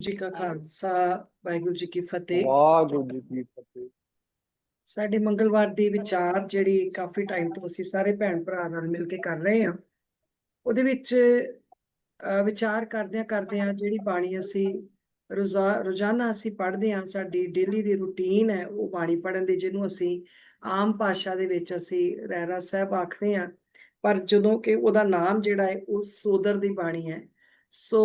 ਜੀ ਕਾ ਖਾਲਸਾ ਵਾਹਿਗੁਰੂ ਜੀ ਕੀ ਫਤਿਹ। ਵਾਹਿਗੁਰੂ ਜੀ ਕੀ ਫਤਿਹ। ਸਾਡੇ ਮੰਗਲਵਾਰ ਦੀ ਵਿਚਾਰ ਜਿਹੜੀ ਕਾਫੀ ਟਾਈਮ ਤੋਂ ਅਸੀਂ ਸਾਰੇ ਭੈਣ ਭਰਾ ਨਾਲ ਮਿਲ ਕੇ ਕਰ ਰਹੇ ਹਾਂ। ਉਹਦੇ ਵਿੱਚ ਵਿਚਾਰ ਕਰਦਿਆਂ ਕਰਦਿਆਂ ਜਿਹੜੀ ਬਾਣੀ ਅਸੀਂ ਰੋਜ਼ਾ ਰੋਜ਼ਾਨਾ ਅਸੀਂ ਪੜ੍ਹਦੇ ਹਾਂ ਸਾਡੀ ਡੇਲੀ ਦੀ ਰੁਟੀਨ ਹੈ ਉਹ ਬਾਣੀ ਪੜ੍ਹਨ ਦੀ ਜਿਹਨੂੰ ਅਸੀਂ ਆਮ ਭਾਸ਼ਾ ਦੇ ਵਿੱਚ ਅਸੀਂ ਰਹਿਰਾ ਸਾਹਿਬ ਆਖਦੇ ਹਾਂ। ਪਰ ਜਦੋਂ ਕਿ ਉਹਦਾ ਨਾਮ ਜਿਹੜਾ ਹੈ ਉਹ ਸੋਦਰ ਦੀ ਬਾਣੀ ਹੈ। ਸੋ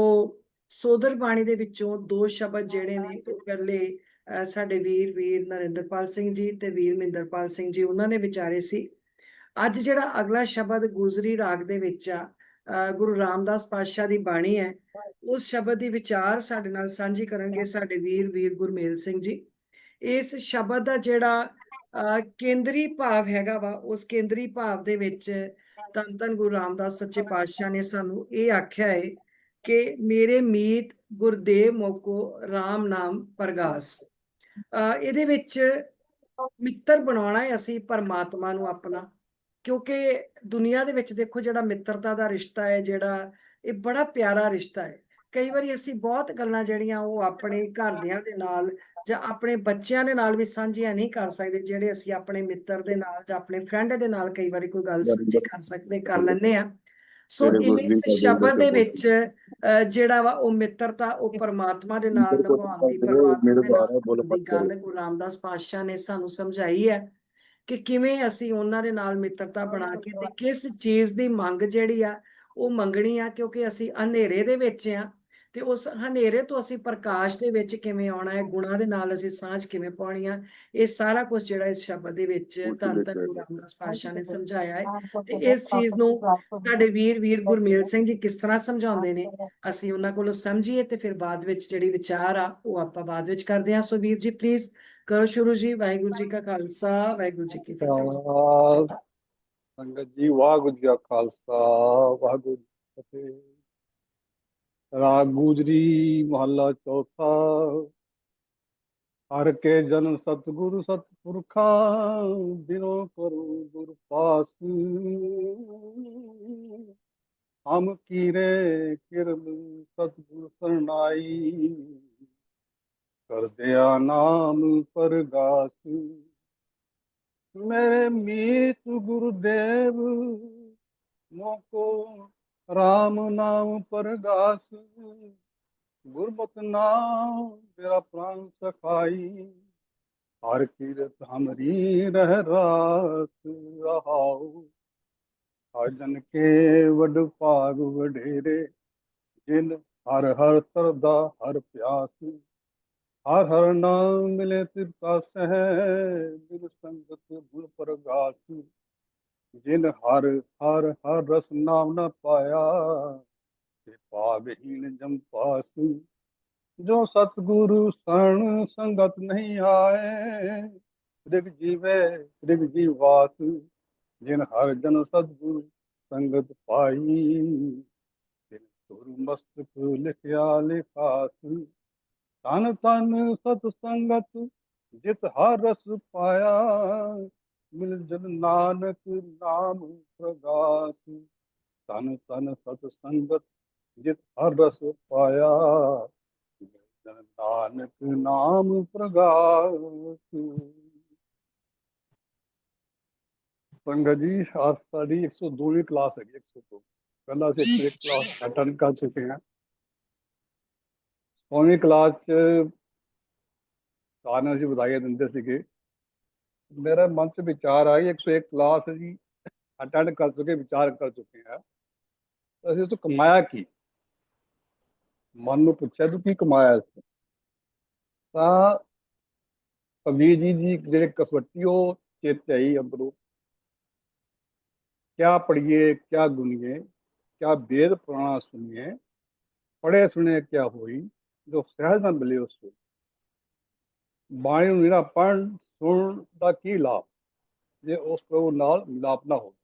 ਸੋਦਰ ਬਾਣੀ ਦੇ ਵਿੱਚੋਂ ਦੋ ਸ਼ਬਦ ਜਿਹੜੇ ਨੇ ਉਹ ਪਹਿਲੇ ਸਾਡੇ ਵੀਰ ਵੀਰ ਨਰਿੰਦਰਪਾਲ ਸਿੰਘ ਜੀ ਤੇ ਵੀਰ ਮਹਿੰਦਰਪਾਲ ਸਿੰਘ ਜੀ ਉਹਨਾਂ ਨੇ ਵਿਚਾਰੇ ਸੀ। ਅੱਜ ਜਿਹੜਾ ਅਗਲਾ ਸ਼ਬਦ ਗੁਜ਼ਰੀ ਰਾਗ ਦੇ ਵਿੱਚ ਆ ਗੁਰੂ ਰਾਮਦਾਸ ਪਾਤਸ਼ਾਹ ਦੀ ਬਾਣੀ ਹੈ ਉਸ ਸ਼ਬਦ ਦੀ ਵਿਚਾਰ ਸਾਡੇ ਨਾਲ ਸਾਂਝੀ ਕਰਨਗੇ ਸਾਡੇ ਵੀਰ ਵੀਰ ਗੁਰਮੇਲ ਸਿੰਘ ਜੀ। ਇਸ ਸ਼ਬਦ ਦਾ ਜਿਹੜਾ ਕੇਂਦਰੀ ਭਾਵ ਹੈਗਾ ਵਾ ਉਸ ਕੇਂਦਰੀ ਭਾਵ ਦੇ ਵਿੱਚ ਧੰਨ ਧੰਨ ਗੁਰੂ ਰਾਮਦਾਸ ਸੱਚੇ ਪਾਤਸ਼ਾਹ ਨੇ ਸਾਨੂੰ ਇਹ ਆਖਿਆ ਹੈ ਕਿ ਮੇਰੇ ਮੀਤ ਗੁਰਦੇਵ ਮੋਕੋ RAM ਨਾਮ ਪ੍ਰਗਾਸ। ਇਹਦੇ ਵਿੱਚ ਮਿੱਤਰ ਬਣਾਉਣਾ ਹੈ ਅਸੀਂ ਪਰਮਾਤਮਾ ਨੂੰ ਆਪਣਾ ਕਿਉਂਕਿ ਦੁਨੀਆ ਦੇ ਵਿੱਚ ਦੇਖੋ ਜਿਹੜਾ ਮਿੱਤਰਤਾ ਦਾ ਰਿਸ਼ਤਾ ਹੈ ਜਿਹੜਾ ਇਹ ਬੜਾ ਪਿਆਰਾ ਰਿਸ਼ਤਾ ਹੈ। ਕਈ ਵਾਰੀ ਅਸੀਂ ਬਹੁਤ ਗੱਲਾਂ ਜਿਹੜੀਆਂ ਉਹ ਆਪਣੇ ਘਰਦਿਆਂ ਦੇ ਨਾਲ ਜਾਂ ਆਪਣੇ ਬੱਚਿਆਂ ਦੇ ਨਾਲ ਵੀ ਸਾਂਝੀਆਂ ਨਹੀਂ ਕਰ ਸਕਦੇ ਜਿਹੜੇ ਅਸੀਂ ਆਪਣੇ ਮਿੱਤਰ ਦੇ ਨਾਲ ਜਾਂ ਆਪਣੇ ਫਰੈਂਡ ਦੇ ਨਾਲ ਕਈ ਵਾਰੀ ਕੋਈ ਗੱਲ ਸਾਂਝੀ ਕਰ ਸਕਦੇ ਕਰ ਲੈਂਦੇ ਆ ਸੋ ਇਸ ਸ਼ਬਦ ਦੇ ਵਿੱਚ ਜਿਹੜਾ ਵਾ ਉਹ ਮਿੱਤਰਤਾ ਉਹ ਪਰਮਾਤਮਾ ਦੇ ਨਾਲ ਨਿਭਾਉਣ ਦੀ ਪਰਮਾਤਮਾ ਦੇ ਗੱਲ ਗੁਰੂ ਰਾਮਦਾਸ ਪਾਤਸ਼ਾਹ ਨੇ ਸਾਨੂੰ ਸਮਝਾਈ ਹੈ ਕਿ ਕਿਵੇਂ ਅਸੀਂ ਉਹਨਾਂ ਦੇ ਨਾਲ ਮਿੱਤਰਤਾ ਬਣਾ ਕੇ ਤੇ ਕਿਸ ਚੀਜ਼ ਦੀ ਮੰਗ ਜਿਹੜੀ ਆ ਉਹ ਮੰਗਣੀ ਆ ਕਿਉਂਕਿ ਅਸੀਂ ਹਨੇਰੇ ਦੇ ਵਿੱਚ ਆ। ਤੇ ਉਸ ਹਨੇਰੇ ਤੋਂ ਅਸੀਂ ਪ੍ਰਕਾਸ਼ ਦੇ ਵਿੱਚ ਕਿਵੇਂ ਆਉਣਾ ਹੈ ਗੁਣਾਂ ਦੇ ਨਾਲ ਅਸੀਂ ਸਾਂਝ ਕਿਵੇਂ ਪਾਉਣੀ ਆ ਇਹ ਸਾਰਾ ਕੁਝ ਜਿਹੜਾ ਇਸ ਸ਼ਬਦ ਦੇ ਵਿੱਚ ਧੰਨ ਧੰਨ ਗੁਰੂ ਰਾਮਦਾਸ ਪਾਤਸ਼ਾਹ ਨੇ ਸਮਝਾਇਆ ਹੈ। ਤੇ ਇਸ ਚੀਜ਼ ਨੂੰ ਸਾਡੇ ਵੀਰ ਵੀਰ ਗੁਰਮੇਲ ਸਿੰਘ ਜੀ ਕਿਸ ਤਰ੍ਹਾਂ ਸਮਝਾਉਂਦੇ ਨੇ ਅਸੀਂ ਉਹਨਾਂ ਕੋਲੋਂ ਸਮਝੀਏ ਤੇ ਫਿਰ ਬਾਅਦ ਵਿੱਚ ਜਿਹੜੀ ਵਿਚਾਰ ਆ ਉਹ ਆਪਾਂ ਬਾਅਦ ਵਿੱਚ ਕਰਦੇ ਹਾਂ। ਸੋ ਵੀਰ ਜੀ ਪਲੀਜ਼ ਕਰੋ ਸ਼ੁਰੂ ਜੀ। ਵਾਹਿਗੁਰੂ ਜੀ ਕਾ ਖਾਲਸਾ ਵਾਹਿਗੁਰੂ ਜੀ ਕੀ ਫਤਿਹ। ਸੰਗਤ ਜੀ ਵਾਹਿਗੁਰੂ ਜੀ ਕਾ ਖਾਲਸਾ ਵਾਹਿਗੁਰੂ ਜੀ ਕੀ ਫਤਿਹ। ਰਾਗ ਗੁਜਰੀ ਮਹੱਲਾ ਚੌਥਾ। ਹਰ ਕੇ ਜਨ ਸਤਿਗੁਰੂ ਸਤਿਪੁਰਖਾ ਦਿਨੋ ਕਰੂ ਗੁਰ ਪਾਸ। ਹਮ ਕੀਰੇ ਕਿਰਮ ਸਤਿਗੁਰ ਸਰਨਾਈ ਕਰਦਿਆ ਨਾਮ ਪਰਗਾਸ। ਮੇਰੇ ਮੀਤ ਗੁਰਦੇਵ, ਮੋਕੋ RAM ਨਾਮ ਪਰਗਾਸ, ਗੁਰਮਤਿ ਨਾਮ ਮੇਰਾ ਪ੍ਰਾਨ ਸਖਾਈ। ਹਰ ਕੀਰਤ ਹਮਰੀ ਰਹਿ ਰਾਸ ਰਹਾਉ। ਅਜਨ ਕੇ ਵਡ ਭਾਗ ਵਡੇਰੇ, ਜਿਨ ਹਰ ਹਰ ਤਰਦਾ ਹਰ ਪਿਆਸ। ਹਰ ਹਰ ਨਾਮ ਮਿਲੇ ਤਿਰਤਾ ਸਹਿ ਬਿਨ ਸੰਗਤ ਗੁਣ ਪ੍ਰਗਾਸ। ਜਿਨ ਹਰ ਹਰ ਹਰ ਰਸ ਨਾਮ ਨਾ ਪਾਇਆ, ਤੇ ਭਾਗਹੀਨ ਜਮ ਪਾਸ। ਜੋ ਸਤਿਗੁਰੂ ਸਣ ਸੰਗਤ ਨਹੀਂ ਆਏ, ਤ੍ਰਿਗ ਜੀਵੇ, ਤ੍ਰਿਗ ਜੀਵਾਸ ਜਿਨ ਹਰ ਜਨ ਸਤਿਗੁਰੂ ਸੰਗਤ ਪਾਈ। ਤਿਨ ਤੁਰ ਮਸਤਕ ਲਿਖਿਆ ਲਿਖਾਸ, ਤਨ ਤਨ ਸਤ ਸੰਗਤ ਜਿਤ ਹਰ ਰਸ ਪਾਇਆ। ਮਿਲ ਜਨ ਨਾਨਕ ਨਾਮ ਪ੍ਰਗਾਸ ਤਨ ਤਨ ਸਤ ਸੰਗਤ ਜਿਤ ਹਰ ਰਸ ਪਾਇਆ ਮਿਲ ਜਨ ਨਾਨਕ ਨਾਮ ਪ੍ਰਗਾਸ ਸੰਗਤ ਜੀ ਅੱਜ ਸਾਡੀ 102ਵੀਂ ਕਲਾਸ ਹੈਗੀ 102 ਪਹਿਲਾਂ ਅਸੀਂ ਇੱਕ ਕਲਾਸ ਅਟੈਂਡ ਕਰ ਚੁੱਕੇ ਹਾਂ ਸੌਵੀਂ ਕਲਾਸ ਚ ਸਾਰਿਆਂ ਅਸੀਂ ਵਧਾਈਆਂ ਦਿੰਦੇ ਸੀਗੇ ਮੇਰਾ ਮਨ ਚ ਵਿਚਾਰ ਆਈ 101 ਕਲਾਸ ਜੀ ਅਟੈਂਡ ਕਰ ਚੁੱਕੇ ਵਿਚਾਰ ਕਰ ਚੁੱਕੇ ਹਾਂ ਤਾਂ ਅਸੀਂ ਤੋਂ ਕਮਾਇਆ ਕੀ ਮਨ ਨੂੰ ਪੁੱਛਿਆ ਤੂੰ ਕੀ ਕਮਾਇਆ ਇਸ ਤੋਂ? ਤਾਂ ਕਬੀਰ ਜੀ ਦੀ ਜਿਹੜੇ ਕਸਵੱਟੀ ਉਹ ਚੇਤੇ ਆਈ ਅੰਦਰੋਂ ਕਿਆ ਪੜੀਏ ਕਿਆ ਗੁਣੀਏ ਕਿਆ ਵੇਦ ਪੁਰਾਣਾ ਸੁਣੀਏ ਪੜੇ ਸੁਣੇ ਕਿਆ ਹੋਈ ਜੋ ਸਹਿਜ ਨਾ ਮਿਲੇ ਉਸ ਤੋਂ ਬਾਣੀ ਨੂੰ ਜਿਹੜਾ ਪੜ੍ਹਨ ਸੁਣਨ ਦਾ ਕੀ ਲਾਭ? ਜੇ ਉਸ ਪ੍ਰਭੂ ਨਾਲ ਮਿਲਾਪ ਨਾ ਹੋਵੇ।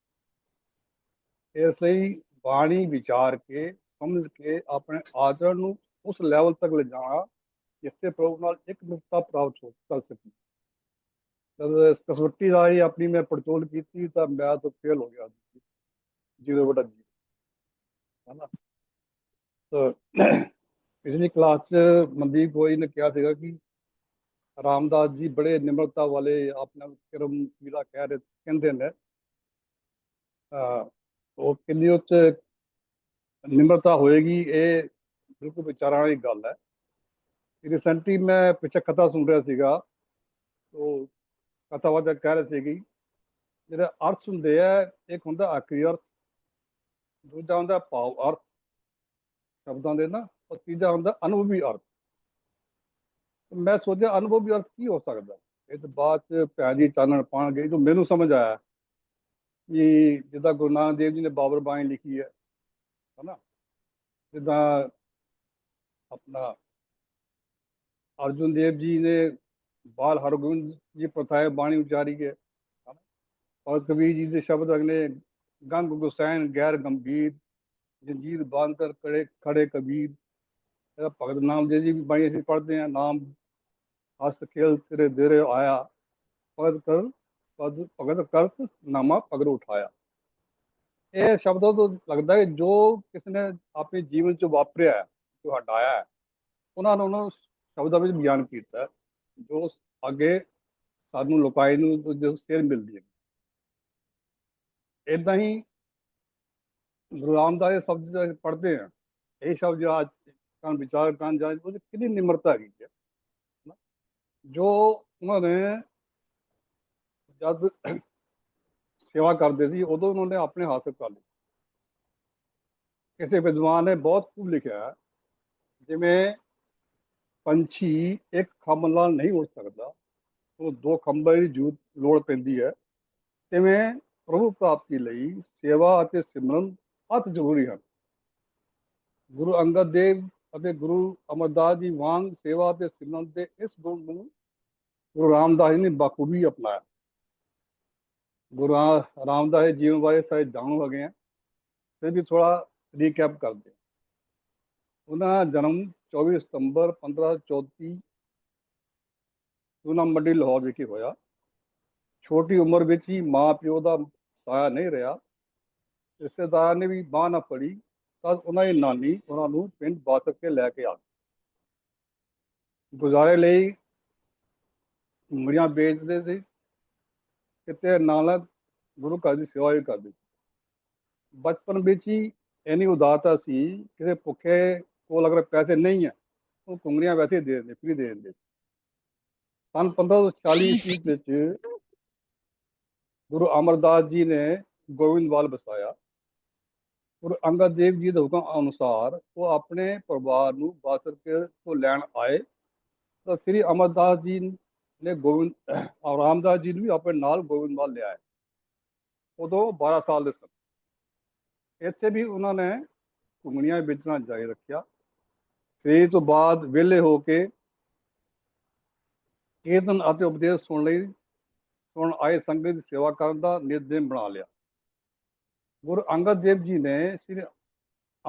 ਇਸ ਲਈ ਬਾਣੀ ਵਿਚਾਰ ਕੇ, ਸਮਝ ਕੇ, ਆਪਣੇ ਆਚਰਣ ਨੂੰ ਉਸ ਲੈਵਲ ਤੱਕ ਲਿਜਾਣਾ, ਜਿੱਥੇ ਪ੍ਰਭੂ ਨਾਲ ਇੱਕ ਮਿੱਤਰਤਾ ਪ੍ਰਾਪਤ ਹੋ ਕਰ ਸਕੀ। ਜਦ ਇਸ ਕਸਵੱਟੀ ਦਾ ਹੀ ਆਪਣੀ ਮੈਂ ਪੜਚੋਲ ਕੀਤੀ, ਤਾਂ ਮੈਂ ਤਾਂ ਫੇਲ ਹੋ ਗਿਆ ਜੀਰੋ ਬਟਾ ਜੀ ਹਨਾ? ਤਾਂ, ਪਿਛਲੀ ਕਲਾਸ 'ਚ ਮਨਦੀਪ ਗੋਈ ਨੇ ਕਿਹਾ ਸੀਗਾ ਕਿ ਰਾਮਦਾਸ ਜੀ ਬੜੇ ਨਿਮਰਤਾ ਵਾਲੇ ਆਪਣਾ ਆਪ ਕਰਮ ਵੀਰਾ ਕਹਿ ਰਹੇ, ਕਹਿੰਦੇ ਨੇ ਉਹ ਕਿੰਨੀ ਉੱਚ ਨਿਮਰਤਾ ਹੋਏਗੀ, ਇਹ ਬਿਲਕੁਲ ਵਿਚਾਰਾਂ ਵਾਲੀ ਗੱਲ ਹੈ। ਰੀਸੈਂਟਲੀ ਮੈਂ ਪਿੱਛੇ ਕਥਾ ਸੁਣ ਰਿਹਾ ਸੀਗਾ, ਉਹ ਕਥਾਵਾਚਕ ਕਹਿ ਰਹੇ ਸੀਗੀ ਜਿਹੜੇ ਅਰਥ ਹੁੰਦੇ ਆ, ਇੱਕ ਹੁੰਦਾ ਆਖਰੀ ਅਰਥ, ਦੂਜਾ ਹੁੰਦਾ ਭਾਵ ਅਰਥ, ਸ਼ਬਦਾਂ ਦੇ ਨਾ, ਔਰ ਤੀਜਾ ਹੁੰਦਾ ਅਨੁਭਵੀ ਅਰਥ। ਮੈਂ ਸੋਚਿਆ ਅਨੁਭਵੀ ਅਰਥ ਕੀ ਹੋ ਸਕਦਾ ਇਹ ਤਾਂ ਬਾਅਦ ਚ ਭੈਣ ਜੀ ਚਾਨਣ ਪਾਣਗੇ ਜੋ ਮੈਨੂੰ ਸਮਝ ਆਇਆ ਕਿ ਜਿੱਦਾਂ ਗੁਰੂ ਨਾਨਕ ਦੇਵ ਜੀ ਨੇ ਬਾਬਰ ਬਾਣੀ ਲਿਖੀ ਹੈ, ਹਨਾ ਜਿੱਦਾਂ ਆਪਣਾ ਅਰਜੁਨ ਦੇਵ ਜੀ ਨੇ ਬਾਲ ਹਰਗੋਬਿੰਦ ਜੀ ਪ੍ਰਥਾਏ ਬਾਣੀ ਉਚਾਰੀ ਹੈ, ਹਨਾ। ਔਰ ਕਬੀਰ ਜੀ ਦੇ ਸ਼ਬਦ ਅਗਲੇ, ਗੰਗ ਗੁਸੈਨ ਗੈਰ ਗੰਭੀਰ, ਜੰਜੀਰ ਬਾਂਦਰ ਕੜੇ ਖੜੇ ਕਬੀਰ, ਇਹਦਾ ਭਗਤ ਨਾਮ ਨਾਮਦੇਵ ਜੀ ਦੀ ਬਾਣੀ ਅਸੀਂ ਪੜ੍ਹਦੇ ਹਾਂ, ਨਾਮ ਹਸਤ ਖੇਲ ਤੇਰੇ ਦੇਰੇ ਆਇਆ। ਭਗਤ ਕਰ ਪਦ ਭਗਤ ਕਰਤ ਨਾਮਾ ਪਗਰ ਉਠਾਇਆ। ਇਹ ਸ਼ਬਦਾਂ ਤੋਂ ਲੱਗਦਾ ਹੈ ਜੋ ਕਿਸੇ ਨੇ ਆਪਣੇ ਜੀਵਨ ਚ ਵਾਪਰਿਆ ਹੈ, ਜੋ ਹਟਾਇਆ ਹੈ, ਉਹਨਾਂ ਨੂੰ ਉਹਨਾਂ ਸ਼ਬਦਾਂ ਵਿੱਚ ਬਿਆਨ ਕੀਤਾ ਜੋ ਅੱਗੇ ਸਾਨੂੰ ਲੋਕਾਈ ਨੂੰ ਜੋ ਸੇਧ ਮਿਲਦੀ ਹੈ। ਇਦਾਂ ਹੀ ਗੁਰੂ ਰਾਮਦਾਸ ਦੇ ਸ਼ਬਦ ਜਿਹੜੇ ਪੜ੍ਹਦੇ ਆ। ਇਹ ਸ਼ਬਦ ਅੱਜ ਕਾਨ ਵਿਚਾਰ ਕਾਨ ਜਾਣ ਉਹ ਕਿੰਨੀ ਨਿਮਰਤਾ ਹੈਗੀ ਹੈ। ਜੋ ਉਹਨਾਂ ਨੇ ਜਦ ਸੇਵਾ ਕਰਦੇ ਸੀ, ਉਦੋਂ ਉਹਨਾਂ ਨੇ ਆਪਣੇ ਹਾਸਲ ਕਰ ਲਈ ਕਿਸੇ ਵਿਦਵਾਨ ਨੇ ਬਹੁਤ ਖੂਬ ਲਿਖਿਆ ਜਿਵੇਂ ਪੰਛੀ ਇੱਕ ਖੰਭ ਨਾਲ ਨਹੀਂ ਉੱਡ ਸਕਦਾ, ਉਹ ਦੋ ਖੰਭਾਂ ਦੀ ਜ਼ਰੂਰਤ ਲੋੜ ਪੈਂਦੀ ਹੈ। ਤਿਵੇਂ ਪ੍ਰਭੂ ਪ੍ਰਾਪਤੀ ਲਈ ਸੇਵਾ ਅਤੇ ਸਿਮਰਨ ਅਤ ਜ਼ਰੂਰੀ ਹਨ। ਗੁਰੂ ਅੰਗਦ ਦੇਵ ਅਤੇ ਗੁਰੂ ਅਮਰਦਾਸ ਜੀ ਵਾਂਗ ਸੇਵਾ ਅਤੇ ਸਿਮਰਨ ਦੇ ਇਸ ਗੁਣ ਨੂੰ ਗੁਰੂ ਰਾਮਦਾਸ ਜੀ ਨੇ ਬਖੂਬੀ ਅਪਣਾਇਆ। ਗੁਰੂ ਰਾ- ਰਾਮਦਾਸ ਦੇ ਜੀਵਨ ਬਾਰੇ ਸਾਰੇ ਜਾਣੂ ਹੈਗੇ ਆ, ਫਿਰ ਵੀ ਥੋੜਾ ਰੀਕੈਪ ਕਰਦੇ ਹਾਂ। ਉਹਨਾਂ ਦਾ ਜਨਮ 24 ਸਤੰਬਰ 1534 ਉਹਨਾਂ ਮੰਡੀ ਲਾਹੌਰ ਵਿਖੇ ਹੋਇਆ। ਛੋਟੀ ਉਮਰ ਵਿੱਚ ਹੀ ਮਾਂ ਪਿਓ ਦਾ ਸਾਇਆ ਨਹੀਂ ਰਿਹਾ। ਰਿਸ਼ਤੇਦਾਰ ਨੇ ਵੀ ਬਾਂਹ ਨਾ ਫੜੀ। ਤਦ ਉਹਨਾਂ ਦੀ ਨਾਨੀ ਉਹਨਾਂ ਨੂੰ ਪਿੰਡ ਬਾਸਕ ਕੇ ਲੈ ਕੇ ਆ ਗਈ। ਗੁਜ਼ਾਰੇ ਲਈ ਮੁੰਗਰੀਆਂ ਵੇਚਦੇ ਸੀ ਕਿਤੇ ਨਾਲ ਗੁਰੂ ਘਰ ਦੀ ਸੇਵਾ ਵੀ ਕਰਦੇ ਸੀ। ਬਚਪਨ ਵਿੱਚ ਹੀ ਇੰਨੀ ਉਦਾਤਾ ਸੀ, ਕਿਸੇ ਭੁੱਖੇ ਕੋਲ ਅਗਰ ਪੈਸੇ ਨਹੀਂ ਹੈ, ਉਹ ਕੁੰਗਰੀਆਂ ਵੈਸੇ ਹੀ ਦੇ ਦਿੰਦੇ ਫ੍ਰੀ ਦੇ ਦਿੰਦੇ ਸਨ 1540 ਈਸਵੀ ਵਿੱਚ ਗੁਰੂ ਅਮਰਦਾਸ ਜੀ ਨੇ ਗੋਬਿੰਦਵਾਲ ਬਸਾਇਆ ਗੁਰੂ ਅੰਗਦ ਦੇਵ ਜੀ ਦੇ ਹੁਕਮ ਅਨੁਸਾਰ ਉਹ ਆਪਣੇ ਪਰਿਵਾਰ ਨੂੰ ਬਾਸਰਕੇ ਤੋਂ ਲੈਣ ਆਏ। ਤਾਂ ਸ੍ਰੀ ਅਮਰਦਾਸ ਜੀ ਨੇ ਗੋਬਿੰਦ ਔਰ ਰਾਮਦਾਸ ਜੀ ਨੂੰ ਵੀ ਆਪਣੇ ਨਾਲ ਗੋਬਿੰਦਵਾਲ ਲਿਆਏ ਉਦੋਂ 12 ਸਾਲ ਦੇ ਸਨ। ਇੱਥੇ ਵੀ ਉਹਨਾਂ ਨੇ ਘੁੰਗਣੀਆਂ ਵੇਚਣਾ ਜਾਰੀ ਰੱਖਿਆ। ਫਿਰ ਤੋਂ ਬਾਅਦ ਵਿਹਲੇ ਹੋ ਕੇ ਕੀਰਤਨ ਅਤੇ ਉਪਦੇਸ਼ ਸੁਣ ਲਈ ਸੁਣ ਆਏ ਸੰਗਤ ਦੀ ਸੇਵਾ ਕਰਨ ਦਾ ਨਿਰਦੇਸ਼ ਬਣਾ ਲਿਆ। ਗੁਰੂ ਅੰਗਦ ਦੇਵ ਜੀ ਨੇ ਸ੍ਰੀ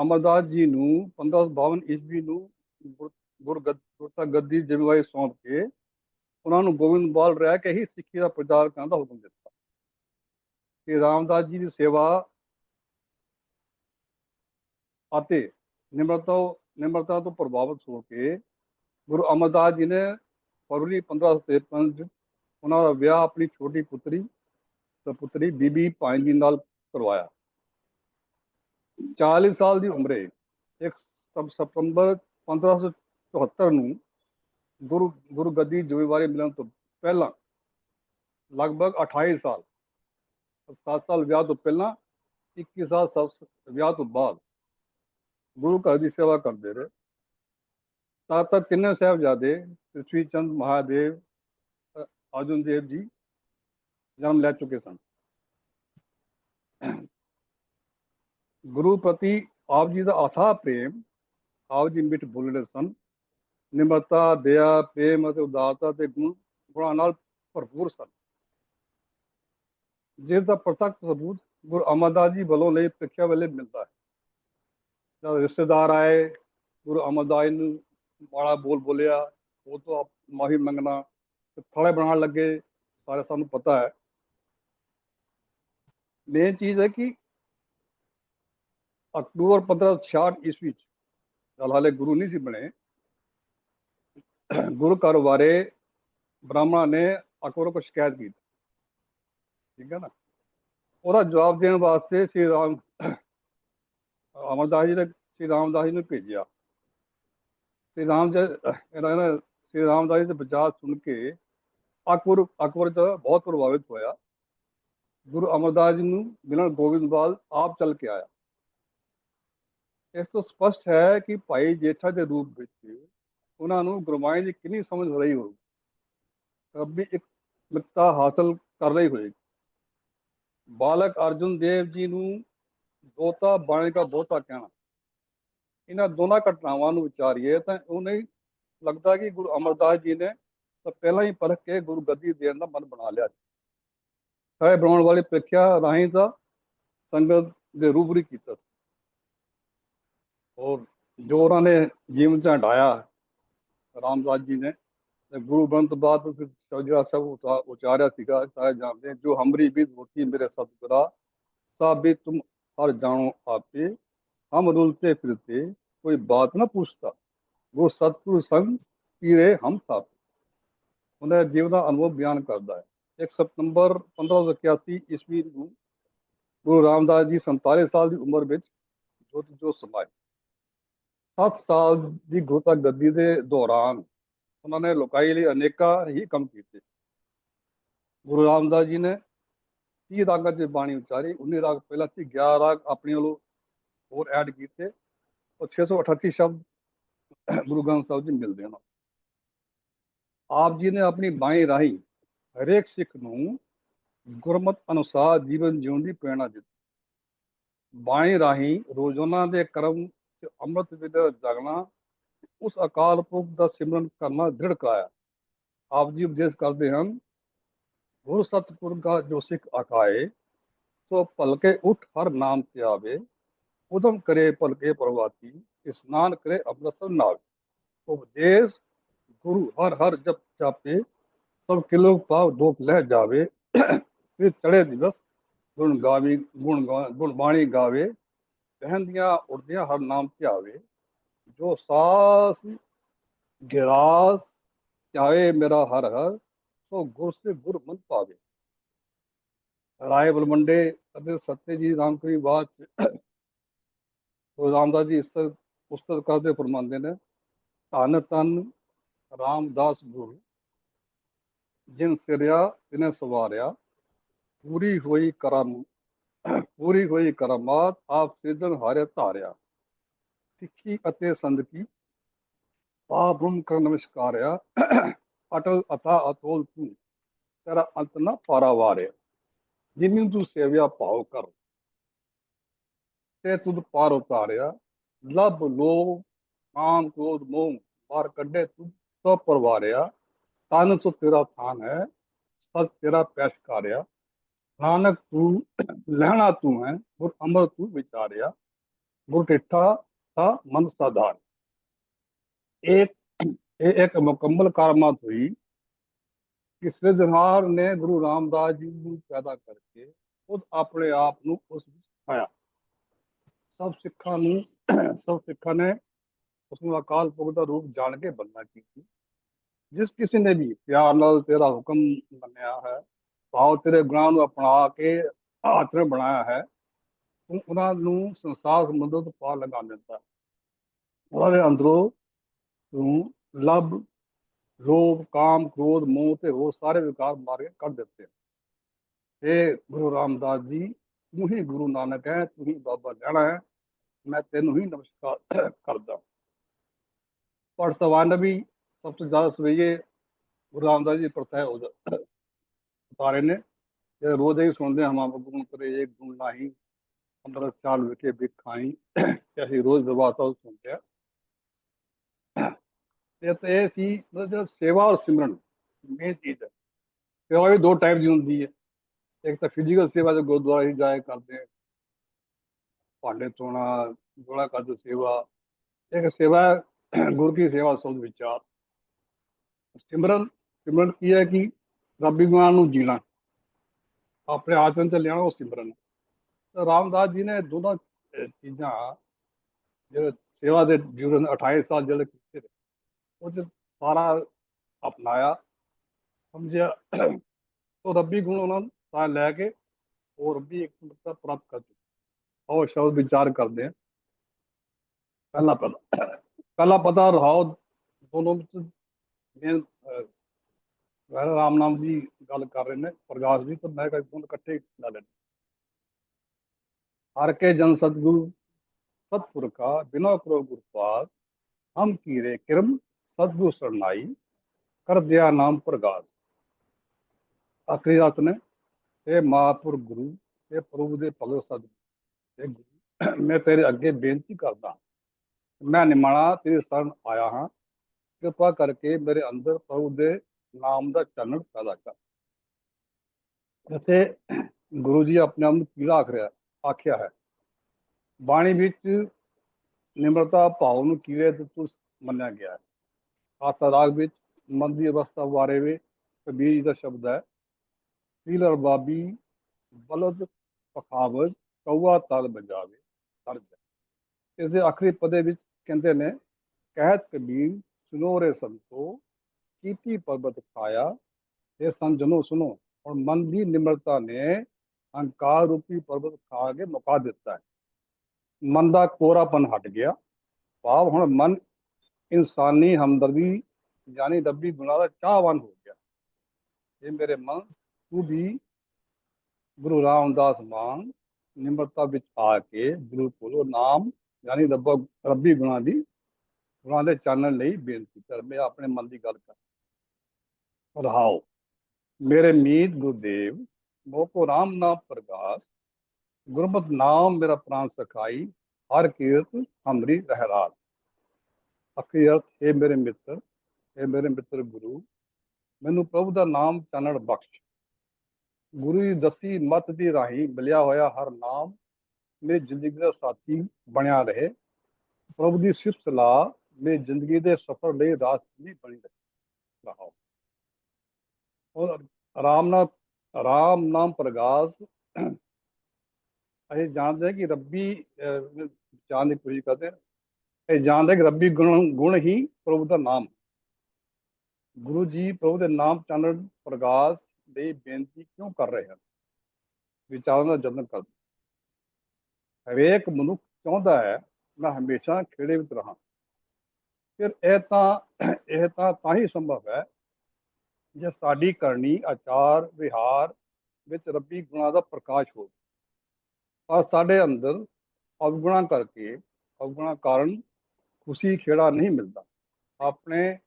ਅਮਰਦਾਸ ਜੀ ਨੂੰ 1552 ਈਸਵੀ ਨੂੰ ਗੁਰ- ਗੁਰਗੱਦ ਗੁਰਤਾ ਗੱਦੀ ਜ਼ਿੰਮੇਵਾਰੀ ਸੌਂਪ ਕੇ ਉਹਨਾਂ ਨੂੰ ਗੋਬਿੰਦਵਾਲ ਰਹਿ ਕੇ ਹੀ ਸਿੱਖੀ ਦਾ ਪ੍ਰਚਾਰ ਕਰਨ ਦਾ ਹੁਕਮ ਦਿੱਤਾ। ਕਿ ਰਾਮਦਾਸ ਜੀ ਦੀ ਸੇਵਾ ਅਤੇ ਨਿਮਰਤਾ ਨਿਮਰਤਾ ਤੋਂ ਪ੍ਰਭਾਵਿਤ ਹੋ ਕੇ ਗੁਰੂ ਅਮਰਦਾਸ ਜੀ ਨੇ ਫਰਵਰੀ 1553 ਚ ਉਹਨਾਂ ਦਾ ਵਿਆਹ ਆਪਣੀ ਛੋਟੀ ਪੁੱਤਰੀ ਪੁੱਤਰੀ ਬੀਬੀ ਭਾਈ ਜੀ ਨਾਲ ਕਰਵਾਇਆ। 40 ਸਾਲ ਦੀ ਉਮਰੇ ਇੱਕ ਸਪ- ਸਤੰਬਰ 1574 ਨੂੰ ਗੁਰੂ ਗੁਰੂ ਗੱਦੀ ਜ਼ਿੰਮੇਵਾਰੀ ਮਿਲਣ ਤੋਂ ਪਹਿਲਾਂ ਲਗਭਗ 28 ਸਾਲ 7 ਸਾਲ ਵਿਆਹ ਤੋਂ ਪਹਿਲਾਂ 21 ਸਾਲ ਸਭ- ਵਿਆਹ ਤੋਂ ਬਾਅਦ ਗੁਰੂ ਘਰ ਦੀ ਸੇਵਾ ਕਰਦੇ ਰਹੇ ਤਾਂ ਤੱਕ ਤਿੰਨੇ ਸਾਹਿਬਜ਼ਾਦੇ ਪ੍ਰਿਥਵੀ ਚੰਦ ਮਹਾਦੇਵ ਅ, ਅਰਜੁਨ ਦੇਵ ਜੀ ਜਨਮ ਲੈ ਚੁੱਕੇ ਸਨ ਗੁਰੂ ਪ੍ਰਤੀ ਆਪ ਜੀ ਦਾ ਆਸਾ, ਪ੍ਰੇਮ, ਆਪ ਜੀ ਮਿੱਠ ਬੋਲਦੇ ਸਨ। ਨਿਮਰਤਾ, ਦਇਆ, ਪ੍ਰੇਮ ਅਤੇ ਉਦਾਰਤਾ ਦੇ ਗੁਣ, ਗੁਣਾਂ ਨਾਲ ਭਰਪੂਰ ਸਨ। ਜਿਸ ਦਾ ਪ੍ਰਤੱਖ ਸਬੂਤ ਗੁਰੂ ਅਮਰਦਾਸ ਜੀ ਵੱਲੋਂ ਲਈ ਪ੍ਰੀਖਿਆ ਵੇਲੇ ਮਿਲਦਾ ਹੈ। ਜਦ ਰਿਸ਼ਤੇਦਾਰ ਆਏ, ਗੁਰੂ ਅਮਰਦਾਸ ਜੀ ਨੂੰ ਮਾੜਾ ਬੋਲ ਬੋਲਿਆ, ਉਹ ਤੋਂ ਆਪ ਮਾਫੀ ਮੰਗਣਾ ਤੇ ਥੜੇ ਬਣਾਉਣ ਲੱਗੇ, ਸਾਰੇ ਸਾਨੂੰ ਪਤਾ ਹੈ। ਮੇਨ ਚੀਜ਼ ਹੈ ਕਿ ਅਕਤੂਬਰ 1566 ਈਸਵੀ ਚ ਚਲ ਹਾਲੇ ਗੁਰੂ ਨਹੀਂ ਸੀ ਬਣੇ, ਗੁਰੂ ਘਰ ਬਾਰੇ ਬ੍ਰਾਹਮਣਾਂ ਨੇ ਅਕਬਰ ਕੋ ਸ਼ਿਕਾਇਤ ਕੀਤੀ। ਠੀਕ ਹੈ ਨਾ? ਉਹਦਾ ਜਵਾਬ ਦੇਣ ਵਾਸਤੇ ਸ੍ਰੀ ਰਾਮ, ਅਮਰਦਾਸ ਜੀ ਨੇ ਸ੍ਰੀ ਰਾਮਦਾਸ ਜੀ ਨੂੰ ਭੇਜਿਆ। ਸ੍ਰੀ ਰਾਮ ਜੀ, ਇਹਨਾਂ ਨੇ ਸ੍ਰੀ ਰਾਮਦਾਸ ਜੀ ਦੇ ਵਿਚਾਰ ਸੁਣ ਕੇ ਅਕਬਰ ਅਕਬਰ ਦਾ ਬਹੁਤ ਪ੍ਰਭਾਵਿਤ ਹੋਇਆ। ਗੁਰੂ ਅਮਰਦਾਸ ਜੀ ਨੂੰ ਮਿਲਣ ਗੋਬਿੰਦਵਾਲ ਆਪ ਚੱਲ ਕੇ ਆਇਆ। ਇਸ ਤੋਂ ਸਪਸ਼ਟ ਹੈ ਕਿ ਭਾਈ ਜੇਠਾ ਦੇ ਰੂਪ ਵਿੱਚ ਉਹਨਾਂ ਨੂੰ ਗੁਰਮਾਈ ਦੀ ਕਿੰਨੀ ਸਮਝ ਹੋ ਰਹੀ ਹੋਊ। ਰੱਬੀ ਇੱਕ ਮਿੱਤਾ ਹਾਸਲ ਕਰ ਲਈ ਹੋਏਗੀ। ਬਾਲਕ ਅਰਜੁਨ ਦੇਵ ਜੀ ਨੂੰ ਦੋਤਾ ਬਾਣੇ ਦਾ ਬਹੁਤਾ ਕਹਿਣਾ। ਇਹਨਾਂ ਦੋਨਾਂ ਘਟਨਾਵਾਂ ਨੂੰ ਵਿਚਾਰੀਏ ਤਾਂ ਉਹਨੇ ਲੱਗਦਾ ਕਿ ਗੁਰੂ ਅਮਰਦਾਸ ਜੀ ਨੇ ਤਾਂ ਪਹਿਲਾਂ ਹੀ ਪਰਖ ਕੇ ਗੁਰੂ ਗੱਦੀ ਦੇਣ ਦਾ ਮਨ ਬਣਾ ਲਿਆ। ਸਾਰੇ ਬਣਾਉਣ ਵਾਲੀ ਪ੍ਰੀਖਿਆ ਰਾਹੀਂ ਦਾ ਸੰਗਤ ਦੇ ਰੂਬਰੀ ਕੀਤਾ ਸੀ। ਔਰ ਜੋ ਉਹਨਾਂ ਨੇ ਜੀਵਨ ਚ ਹੰਡਾਇਆ ਰਾਮਦਾਸ ਜੀ ਨੇ, ਤੇ ਗੁਰੂ ਗ੍ਰੰਥ ਤੋਂ ਬਾਅਦ ਫਿਰ ਸੋਜਾ ਸਭ ਉਚਾਰਿਆ ਸੀਗਾ, ਸਾਰੇ ਜਾਣਦੇ ਜੋ ਹਮਰੀ ਵੀ ਹੋਤੀ ਮੇਰੇ ਸਤਿਗੁਰਾ ਸਾਬੇ ਤੁਮ ਹਰ ਜਾਣੋ ਆਪੇ, ਹਮ ਰੁਲਤੇ ਫਿਰਤੇ, ਕੋਈ ਬਾਤ ਨਾ ਪੁੱਛਤਾ ਉਹ ਸਤਿਗੁਰ ਸੰਗ ਪੀਰੇ ਹਮ ਸਾਥ। ਉਹਦਾ ਜੀਵਨ ਦਾ ਅਨੁਭਵ ਬਿਆਨ ਕਰਦਾ ਹੈ। 1 ਸਤੰਬਰ 1581 ਈਸਵੀ ਨੂੰ ਗੁਰੂ ਰਾਮਦਾਸ ਜੀ 47 ਸਾਲ ਦੀ ਉਮਰ ਵਿੱਚ ਜੋਤ ਜੋ ਸਮਾਏ। 7 ਸਾਲ ਦੀ ਗੁਰਤਾ ਗੱਦੀ ਦੇ ਦੌਰਾਨ ਉਹਨਾਂ ਨੇ ਲੋਕਾਈ ਲਈ ਅਨੇਕਾਂ ਹੀ ਕੰਮ ਕੀਤੇ। ਗੁਰੂ ਰਾਮਦਾਸ ਜੀ ਨੇ 30 ਰਾਗਾਂ 'ਚ ਬਾਣੀ ਉਚਾਰੀ 19 ਰਾਗ ਪਹਿਲਾਂ ਸੀ 11 ਰਾਗ ਆਪਣੇ ਵੱਲੋਂ ਹੋਰ ਐਡ ਕੀਤੇ ਉਹ 638 ਸ਼ਬਦ ਗੁਰੂ ਗ੍ਰੰਥ ਸਾਹਿਬ ਜੀ ਮਿਲਦੇ ਹਨ। ਆਪ ਜੀ ਨੇ ਆਪਣੀ ਬਾਣੀ ਰਾਹੀਂ ਹਰੇਕ ਸਿੱਖ ਨੂੰ ਗੁਰਮਤ ਅਨੁਸਾਰ ਜੀਵਨ ਜਿਉਣ ਦੀ ਪ੍ਰੇਰਣਾ ਦਿੱਤੀ। ਬਾਣੀ ਰਾਹੀਂ ਰੋਜ਼ਾਨਾ ਦੇ ਕਰਮ ਚ ਅੰਮ੍ਰਿਤ ਵੇਲੇ ਜਾਗਣਾ, ਉਸ ਅਕਾਲ ਪੁਰਖ ਦਾ ਸਿਮਰਨ ਕਰਨਾ ਦ੍ਰਿੜ ਕਰਾਇਆ ਆਪ ਜੀ ਉਪਦੇਸ਼ ਕਰਦੇ ਹਨ, ਗੁਰ ਸਤਿਪੁਰ ਦਾ ਜੋ ਸਿੱਖ ਆਕਾਏ ਸੋ ਭਲਕੇ ਉਠ ਹਰ ਨਾਮ ਤੇ ਆਵੇ, ਉਦਮ ਕਰੇ ਭਲਕੇ ਪ੍ਰਵਾਤੀ ਇਸਨਾਨ ਕਰੇ ਅੰਮ੍ਰਿਤਸਰ ਨਾਵੇ ਉਪਦੇਸ਼, ਗੁਰੂ ਹਰ ਹਰ ਜਪ ਜਾਪੇ, ਸਭ ਕਿਲੋ ਪਾਵ ਦੋਖ ਲੈ ਜਾਵੇ, ਫਿਰ ਚੜੇ ਦਿਵਸ ਗੁਣ ਗਾਵੀ, ਗੁਣ ਗਾ- ਗੁਣ ਬਾਣੀ ਗਾਵੇ ਪਹਿੰਦੀਆਂ ਉੜਦਿਆਂ ਹਰ ਨਾਮ ਧਿਆਵੇ, ਜੋ ਸਾਸ ਗਿਰਾਸ, ਚਾਹੇ ਮੇਰਾ ਹਰ ਹਰ, ਸੋ ਗੁਰ ਸੇ ਗੁਰ ਮਨ ਪਾਵੇ ਰਾਏ ਬਲਮੰਡੇ ਅਤੇ ਸੱਤੇ ਜੀ ਰਾਮਕਰੀ ਬਾਤ ਚ ਰਾਮਦਾਸ ਜੀ ਇਸ ਉਸਤਤ ਕਰਦੇ ਫਰਮਾਉਂਦੇ ਨੇ, ਧੰਨ ਧੰਨ ਰਾਮਦਾਸ ਗੁਰੂ, ਜਿਨ ਸਿਰਿਆ ਤਿਨੇ ਸਵਾਰਿਆ, ਪੂਰੀ ਹੋਈ ਕਰਮ ਪੂਰੀ ਹੋਈ ਕਰਮਾਤ ਆਪ ਸਿਰਜਣ ਹਾਰੇ ਧਾਰਿਆ। ਸਿੱਖੀ ਅਤੇ ਸੰਦਕੀ ਪਾਪ ਕਰ ਨਮਸਕਾਰਿਆ ਅਟਲ ਅਥਾ ਅਤੋਲ ਤੂੰ, ਤੇਰਾ ਅੰਤ ਨਾ ਪਾਰਾ ਵਾਰਿਆ। ਤੂੰ ਸੇਵਿਆ ਭਾਉ ਕਰ। ਤੇ ਤੁਧ ਪਾਰ ਉਤਾਰਿਆ। ਲਬ ਲੋਭ ਕਾਮ ਕ੍ਰੋਧ, ਮੋਹ ਬਾਹਰ ਕੱਢੇ ਤੂੰ ਸਭ ਪਰਵਾਰਿਆ। ਤਨ ਸੋ ਤੇਰਾ ਥਾਨ ਹੈ, ਸਤ ਤੇਰਾ ਪੈਸ ਪੈਸ਼ਕਾਰਿਆ ਨਾਨਕ ਤੂੰ ਲਹਿਣਾ ਤੂੰ ਹੈ, ਗੁਰ ਅਮਰ ਤੂੰ ਵਿਚਾਰਿਆ, ਗੁਰ ਟਿੱਠਾ ਤਾਂ ਮਨ ਸਾਧਾਰ। ਇੱਕ ਇਹ ਇੱਕ ਮੁਕੰਮਲ ਕਰਾਮਾਤ ਹੋਈ ਕਿ ਸਿਰਜਣਹਾਰ ਨੇ ਗੁਰੂ ਰਾਮਦਾਸ ਜੀ ਨੂੰ ਪੈਦਾ ਕਰਕੇ ਖੁਦ ਆਪਣੇ ਆਪ ਨੂੰ ਉਸ ਵਿੱਚ ਪਾਇਆ। ਸਭ ਸਿੱਖਾਂ ਨੂੰ, ਸਭ ਸਿੱਖਾਂ ਨੇ ਉਸ ਨੂੰ ਅਕਾਲ ਪੁਰਖ ਦਾ ਰੂਪ ਜਾਣ ਕੇ ਬੰਦਨਾ ਕੀਤੀ। ਜਿਸ ਕਿਸੇ ਨੇ ਵੀ ਪਿਆਰ ਨਾਲ ਤੇਰਾ ਹੁਕਮ ਮੰਨਿਆ ਹੈ ਭਾਵ ਤੇਰੇ ਗੁਣਾਂ ਨੂੰ ਅਪਣਾ ਕੇ ਆਚਰਣ ਬਣਾਇਆ ਹੈ ਤੂੰ ਉਹਨਾਂ ਨੂੰ ਸੰਸਾਰ ਸੰਬੰਧੋਂ ਤੋਂ ਪਾਰ ਲਗਾ ਦਿੰਦਾ ਉਹਨਾਂ ਦੇ ਅੰਦਰੋਂ ਤੂੰ ਲਬ ਲੋਭ, ਕਾਮ, ਕ੍ਰੋਧ, ਮੋਹ ਤੇ ਹੋਰ ਸਾਰੇ ਵਿਕਾਰ ਮਾਰ ਕੇ ਕੱਢ ਦਿੱਤੇ। ਤੇ ਗੁਰੂ ਰਾਮਦਾਸ ਜੀ, ਤੂੰ ਹੀ ਗੁਰੂ ਨਾਨਕ ਹੈ, ਤੂੰ ਹੀ ਬਾਬਾ ਲੈਣਾ ਹੈ, ਮੈਂ ਤੈਨੂੰ ਹੀ ਨਮਸਕਾਰ ਕਰਦਾ ਪਰ ਸਵਾਨਵੀ ਸਭ ਤੋਂ ਜ਼ਿਆਦਾ ਸਵਈਏ ਗੁਰੂ ਰਾਮਦਾਸ ਜੀ ਪ੍ਰਥਾ ਹੋ ਜਾ ਸਾਰੇ ਨੇ। ਇਹ ਰੋਜ਼ ਹੀ ਸੁਣਦੇ ਹਮ ਆਪ ਗੁਣ ਕਰੇ ਇੱਕ ਗੁਣ ਨਹੀਂ ਅੰਦਰ ਚਾਲ ਵਿਕੇ ਵਿਖਾਈ ਕਿ ਅਸੀਂ ਰੋਜ਼ ਦਰਬਾਰ ਸੁਣਦੇ ਆ। ਇਹ ਤੇ ਇਹ ਸੀ, ਮਤਲਬ ਜਿਹੜਾ ਸੇਵਾ ਔਰ ਸਿਮਰਨ ਮੇਨ ਚੀਜ਼ ਹੈ। ਸੇਵਾ ਵੀ ਦੋ ਟਾਈਪ ਦੀ ਹੁੰਦੀ ਹੈ। ਇੱਕ ਤਾਂ ਫਿਜ਼ੀਕਲ ਸੇਵਾ ਜੋ ਗੁਰਦੁਆਰੇ ਹੀ ਜਾਏ ਕਰਦੇ ਭਾਂਡੇ ਧੋਣਾ, ਗੋਲਾ ਕਰਦੇ ਸੇਵਾ। ਇੱਕ ਸੇਵਾ ਹੈ ਗੁਰ ਕੀ ਸੇਵਾ ਸੋਧ ਵਿਚਾਰ। ਸਿਮਰਨ ਸਿਮਰਨ ਕੀ ਹੈ ਕਿ ਰੱਬੀ ਗੁਣਾਂ ਨੂੰ ਜੀਣਾ। ਆਪਣੇ ਆਚਰਣ ਚ ਲਿਆਉਣਾ ਉਹ ਸਿਮਰਨ। ਰਾਮਦਾਸ ਜੀ ਨੇ ਦੋਨਾਂ ਚੀਜ਼ਾਂ ਜਿਹੜੇ ਸੇਵਾ ਦੇ ਜੀਵਨ 28 ਸਾਲ ਜਿਹੜੇ ਕੀਤੇ ਉਹ 'ਚ ਸਾਰਾ ਅਪਣਾਇਆ। ਸਮਝਿਆ। ਉਹ ਰੱਬੀ ਗੁਣ ਉਹਨਾਂ ਨੂੰ ਸਾਰਾ ਲੈ ਕੇ ਉਹ ਰੱਬੀ ਇੱਕ ਮਤਲਬ ਪ੍ਰਾਪਤ ਕਰ ਚੁੱਕੇ ਉਹ ਸ਼ਬਦ ਵਿਚਾਰ ਕਰਦੇ ਆ। ਪਹਿਲਾ ਪਤਾ ਪਹਿਲਾ ਪਤਾ ਰਹਾਓ ਦੋਨੋਂ ਵਿੱਚ ਮੇਨ ਵੈਰ ਰਾਮ ਨਾਮ ਜੀ ਗੱਲ ਕਰ ਰਹੇ ਨੇ ਪ੍ਰਕਾਸ਼ ਜੀ ਤਾਂ ਮੈਂ ਕਿਹਾ ਦੋਨੋਂ ਇਕੱਠੇ ਲਾ ਲੈਣੇ। ਹਰ ਕੇ ਜਨ ਸਤਗੁਰੂ ਸਤਪੁਰ ਕਾ ਬਿਨਾ ਕਰੋ ਗੁਰਪਾਦ ਹਮ ਕੀਰੇ ਕਿਰਮ, ਸਤਗੁਰ ਸਰਨਾਈ ਕਰ ਦਿਆ ਨਾਮ ਪ੍ਰਗਾਸ਼। ਆਖਰੀ ਰਾਤ ਨੇ ਇਹ ਮਹਾਂਪੁਰ ਗੁਰੂ ਇਹ ਪ੍ਰਭੂ ਦੇ ਭਗਤ ਸਤ ਇਹ ਗੁਰੂ, ਮੈਂ ਤੇਰੇ ਅੱਗੇ ਬੇਨਤੀ ਕਰਦਾ ਮੈਂ ਨਿਮਾਣਾ ਤੇਰੇ ਸ਼ਰਨ ਆਇਆ ਹਾਂ, ਕਿਰਪਾ ਕਰਕੇ ਮੇਰੇ ਅੰਦਰ ਪ੍ਰਭੂ ਦੇ ਨਾਮ ਦਾ ਚਾਨਣ ਪੈਦਾ ਕਰ ਇੱਥੇ ਗੁਰੂ ਜੀ ਆਪਣੇ ਆਪ ਨੂੰ ਕੀੜਾ ਆਖ ਰਿਹਾ, ਆਖਿਆ ਹੈ, ਬਾਣੀ ਵਿੱਚ ਨਿਮਰਤਾ ਭਾਵ ਨੂੰ ਕੀੜੇ ਤੁਸ ਮੰਨਿਆ ਗਿਆ ਹੈ। ਆਸਾ ਰਾਗ ਵਿੱਚ ਮਨ ਦੀ ਅਵਸਥਾ ਬਾਰੇ ਵੀ ਕਬੀਰ ਜੀ ਦਾ ਸ਼ਬਦ ਹੈ ਪੀਲ ਰਬਾਬੀ ਬਲਦ ਪਖਾਵਜ ਕੌਆ ਤਲ ਬਜਾਵੇ ਸਰਜ ਇਸ ਦੇ ਆਖਰੀ ਪਦੇ ਵਿੱਚ ਕਹਿੰਦੇ ਨੇ, ਕਹਿਤ ਕਬੀਰ ਸੁਨੋਰੇ ਸੰਤੋ ਕੀਤੀ ਪਰਬਤ ਖਾਇਆ ਇਹ ਸੰਜਨੋ ਸੁਨੋ ਔਰ ਮਨ ਦੀ ਨਿਮਰਤਾ ਨੇ ਅਹੰਕਾਰ ਰੂਪੀ ਪਰਬਤ ਖਾ ਕੇ ਮੁਕਾ ਦਿੱਤਾ ਹੈ ਮਨ ਦਾ ਕੋਰਾਪਨ ਹਟ ਗਿਆ ਭਾਵ ਹੁਣ ਮਨ ਇਨਸਾਨੀ ਹਮਦਰਦੀ ਯਾਨੀ ਰੱਬੀ ਗੁਨਾਹ ਦਾ ਚਾਹਵਾਨ ਹੋ ਗਿਆ ਇਹ ਮੇਰੇ ਮਨ ਤੂੰ ਵੀ ਗੁਰੂ ਰਾਮਦਾਸ ਮਾਨ ਨਿਮਰਤਾ ਵਿੱਚ ਆ ਕੇ ਗੁਰੂ ਕੋਲੋਂ ਨਾਮ ਯਾਨੀ ਰੱਬਾ ਰੱਬੀ ਗੁਨਾਹ ਦੀ ਗੁਨਾਹ ਦੇ ਚਾਨਣ ਲਈ ਬੇਨਤੀ ਕਰ ਮੈਂ ਆਪਣੇ ਮਨ ਦੀ ਗੱਲ ਕਰ ਰਹਾਓ ਮੇਰੇ ਮੀਤ ਗੁਰਦੇਵ ਮੋਕੋ ਰਾਮ ਨਾਮ ਪ੍ਰਗਾਸ, ਗੁਰਮਤ ਨਾਮ ਮੇਰਾ ਪ੍ਰਾਨ ਸਖਾਈ, ਹਰ ਕੀਰਤ ਹਮਰੀ ਰਹਿਰਾਸ। ਅਖਰੀ ਅਰਥ, ਹੈ ਮੇਰੇ ਮਿੱਤਰ ਇਹ ਮੇਰੇ ਮਿੱਤਰ ਗੁਰੂ, ਮੈਨੂੰ ਪ੍ਰਭੂ ਦਾ ਨਾਮ ਚਾਨਣ ਬਖਸ਼। ਗੁਰੂ ਦੀ ਦਸੀ, ਮਤ ਦੀ ਰਾਹੀਂ ਮਿਲਿਆ ਹੋਇਆ ਹਰ ਨਾਮ ਮੇਰੀ ਜ਼ਿੰਦਗੀ ਦਾ ਸਾਥੀ ਬਣਿਆ ਰਹੇ। ਪ੍ਰਭੂ ਦੀ ਸਿਫਤ ਸਲਾਹ ਮੇਰੀ ਜ਼ਿੰਦਗੀ ਦੇ ਸਫ਼ਰ ਲਈ ਰਾਸਤੀ ਬਣੀ ਰਹੇ। ਰਹਾਓ ਔਰ ਆਰਾਮ ਨਾਲ ਰਾਮ ਨਾਮ ਪ੍ਰਗਾਸ। ਅਸੀਂ ਜਾਣਦੇ ਹਾਂ ਕਿ ਰੱਬੀ ਜਾਣ ਦੀ ਕੋਸ਼ਿਸ਼ ਕਰਦੇ ਹਾਂ। ਇਹ ਜਾਣਦੇ ਕਿ ਰੱਬੀ ਗੁਣ ਗੁਣ ਹੀ ਪ੍ਰਭੂ ਦਾ ਨਾਮ। ਗੁਰੂ ਜੀ ਪ੍ਰਭੂ ਦੇ ਨਾਮ ਚਾਨਣ ਪ੍ਰਗਾਸ ਲਈ ਬੇਨਤੀ ਕਿਉਂ ਕਰ ਰਹੇ ਹਨ? ਵਿਚਾਰਾਂ ਦਾ ਜਤਨ ਕਰਦੇ ਹਰੇਕ ਮਨੁੱਖ ਚਾਹੁੰਦਾ ਹੈ, ਮੈਂ ਹਮੇਸ਼ਾ ਖੇੜੇ ਵਿੱਚ ਰਹਾ। ਫਿਰ ਇਹ ਤਾਂ ਇਹ ਤਾਂ ਤਾਂ ਹੀ ਸੰਭਵ ਹੈ ਜੇ ਸਾਡੀ ਕਰਨੀ ਆਚਾਰ ਵਿਹਾਰ ਵਿੱਚ ਰੱਬੀ ਗੁਣਾਂ ਦਾ ਪ੍ਰਕਾਸ਼ ਹੋਵੇ। ਔਰ ਸਾਡੇ ਅੰਦਰ ਅਵਗੁਣਾ ਕਰਕੇ ਅਵਗੁਣਾ ਕਾਰਨ ਖੁਸ਼ੀ ਖੇੜਾ ਨਹੀਂ ਮਿਲਦਾ। ਆਪਣੇ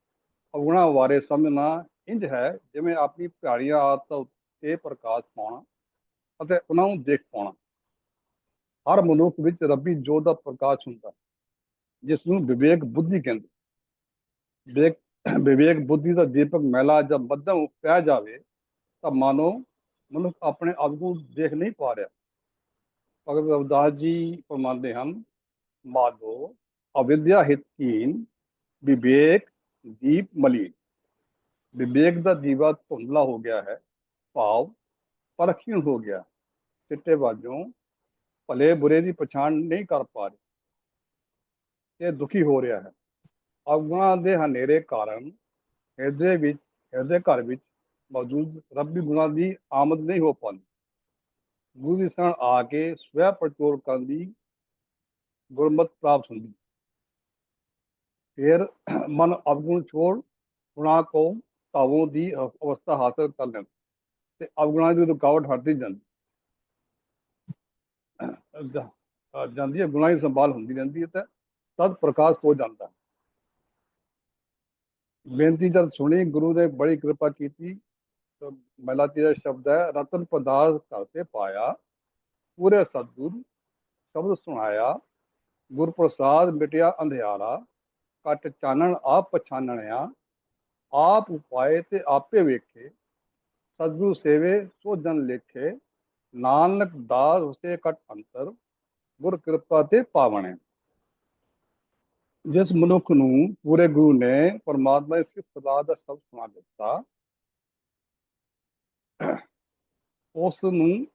ਅਵਗੁਣਾ ਬਾਰੇ ਸਮਝਣਾ ਇੰਜ ਹੈ ਜਿਵੇਂ ਆਪਣੀ ਪਿਆਰੀਆਂ ਆਦਤਾਂ ਉੱਤੇ ਪ੍ਰਕਾਸ਼ ਪਾਉਣਾ ਅਤੇ ਉਹਨਾਂ ਨੂੰ ਦੇਖ ਪਾਉਣਾ। ਹਰ ਮਨੁੱਖ ਵਿੱਚ ਰੱਬੀ ਜੋਤ ਦਾ ਪ੍ਰਕਾਸ਼ ਹੁੰਦਾ ਹੈ, ਜਿਸ ਨੂੰ ਵਿਵੇਕ ਬੁੱਧੀ ਕਹਿੰਦੇ। ਵਿਵੇਕ ਵਿਵੇਕ ਬੁੱਧੀ ਦਾ ਦੀਪਕ ਮਹਿਲਾ ਜਾਂ ਮੱਧਮ ਪੈ ਜਾਵੇ ਤਾਂ ਮਾਨੋ ਮਨੁੱਖ ਆਪਣੇ ਆਪ ਨੂੰ ਦੇਖ ਨਹੀਂ ਪਾ ਰਿਹਾ। ਭਗਤ ਰਵਦਾਸ ਜੀ ਫਰਮਾਉਂਦੇ ਹਨ, ਮਾਧੋ, ਅਵਿਦਿਆ ਹਿਤਹੀਨ ਵਿਵੇਕ ਦੀਪ ਮਲੀਨ। ਵਿਵੇਕ ਦਾ ਦੀਵਾ ਧੁੰਦਲਾ ਹੋ ਗਿਆ ਹੈ, ਭਾਵ ਪਰਖੀਣ ਹੋ ਗਿਆ। ਸਿੱਟੇ ਵਾਜੋਂ ਭਲੇ ਬੁਰੇ ਦੀ ਪਛਾਣ ਨਹੀਂ ਕਰ ਪਾ ਰਿਹਾ। ਇਹ ਦੁਖੀ ਹੋ ਰਿਹਾ ਹੈ। ਅਵਗੁਣਾਂ ਦੇ ਹਨੇਰੇ ਕਾਰਨ ਇਹਦੇ ਵਿੱਚ ਹਿਰਦੇ ਘਰ ਵਿੱਚ ਮੌਜੂਦ ਰੱਬੀ ਗੁਣਾਂ ਦੀ ਆਮਦ ਨਹੀਂ ਹੋ ਪਾਉਂਦੀ। ਗੁਰੂ ਦੀ ਸ਼ਰਨ ਆ ਕੇ ਸਵੈ ਪ੍ਰਚੋਰ ਕਰਨ ਦੀ ਗੁਰਮਤ ਪ੍ਰਾਪਤ ਹੁੰਦੀ। ਫਿਰ ਮਨ ਅਵਗੁਣ ਛੋੜ ਗੁਣਾ ਕੋ ਭਾਵੋਂ ਦੀ ਅਵਸਥਾ ਹਾਸਲ ਕਰ ਲੈਂਦਾ ਤੇ ਅਵਗੁਣਾਂ ਦੀ ਰੁਕਾਵਟ ਹਟਦੀ ਜਾਂਦੀ। ਜਾਂਦੀ ਹੈ, ਗੁਣਾਂ ਦੀ ਸੰਭਾਲ ਹੁੰਦੀ ਰਹਿੰਦੀ ਹੈ ਤਾਂ ਤਦ ਪ੍ਰਕਾਸ਼ ਹੋ ਜਾਂਦਾ। ਹੈ। ਬੇਨਤੀ ਜਦ ਸੁਣੀ, ਗੁਰੂ ਨੇ ਬੜੀ ਕਿਰਪਾ ਕੀਤੀ, ਤਾਂ ਮਲਾਤੀ ਦਾ ਸ਼ਬਦ ਹੈ, ਰਤਨ ਪਦਾਰਥ ਕਰਤੇ ਪਾਇਆ, ਪੂਰੇ ਸਤਿਗੁਰ ਸ਼ਬਦ ਸੁਣਾਇਆ ਗੁਰ ਪ੍ਰਸਾਦ ਮਿਟਿਆ ਅੰਧਿਆਰਾ, ਕਟ ਚਾਨਣ ਆਪ ਪਛਾਨਣਿਆ, ਆਪ ਉਪਾਏ ਤੇ ਆਪੇ ਵੇਖੇ, ਸਤਿਗੁਰੂ ਸੇਵੇ ਸੋ ਜਨ ਲੇਖੇ, ਨਾਨਕ ਦਾਸ ਉਸੇ ਕਟ ਅੰਤਰ, ਗੁਰ ਕਿਰਪਾ ਤੇ ਪਾਵਣੇ। ਜਿਸ ਮਨੁੱਖ ਨੂੰ ਪੂਰੇ ਗੁਰੂ ਨੇ ਪਰਮਾਤਮਾ ਦੀ ਸਿਫਤ ਦਾ ਸ਼ਬਦ ਸੁਣਾ ਦਿੱਤਾ, ਉਸ ਨੂੰ,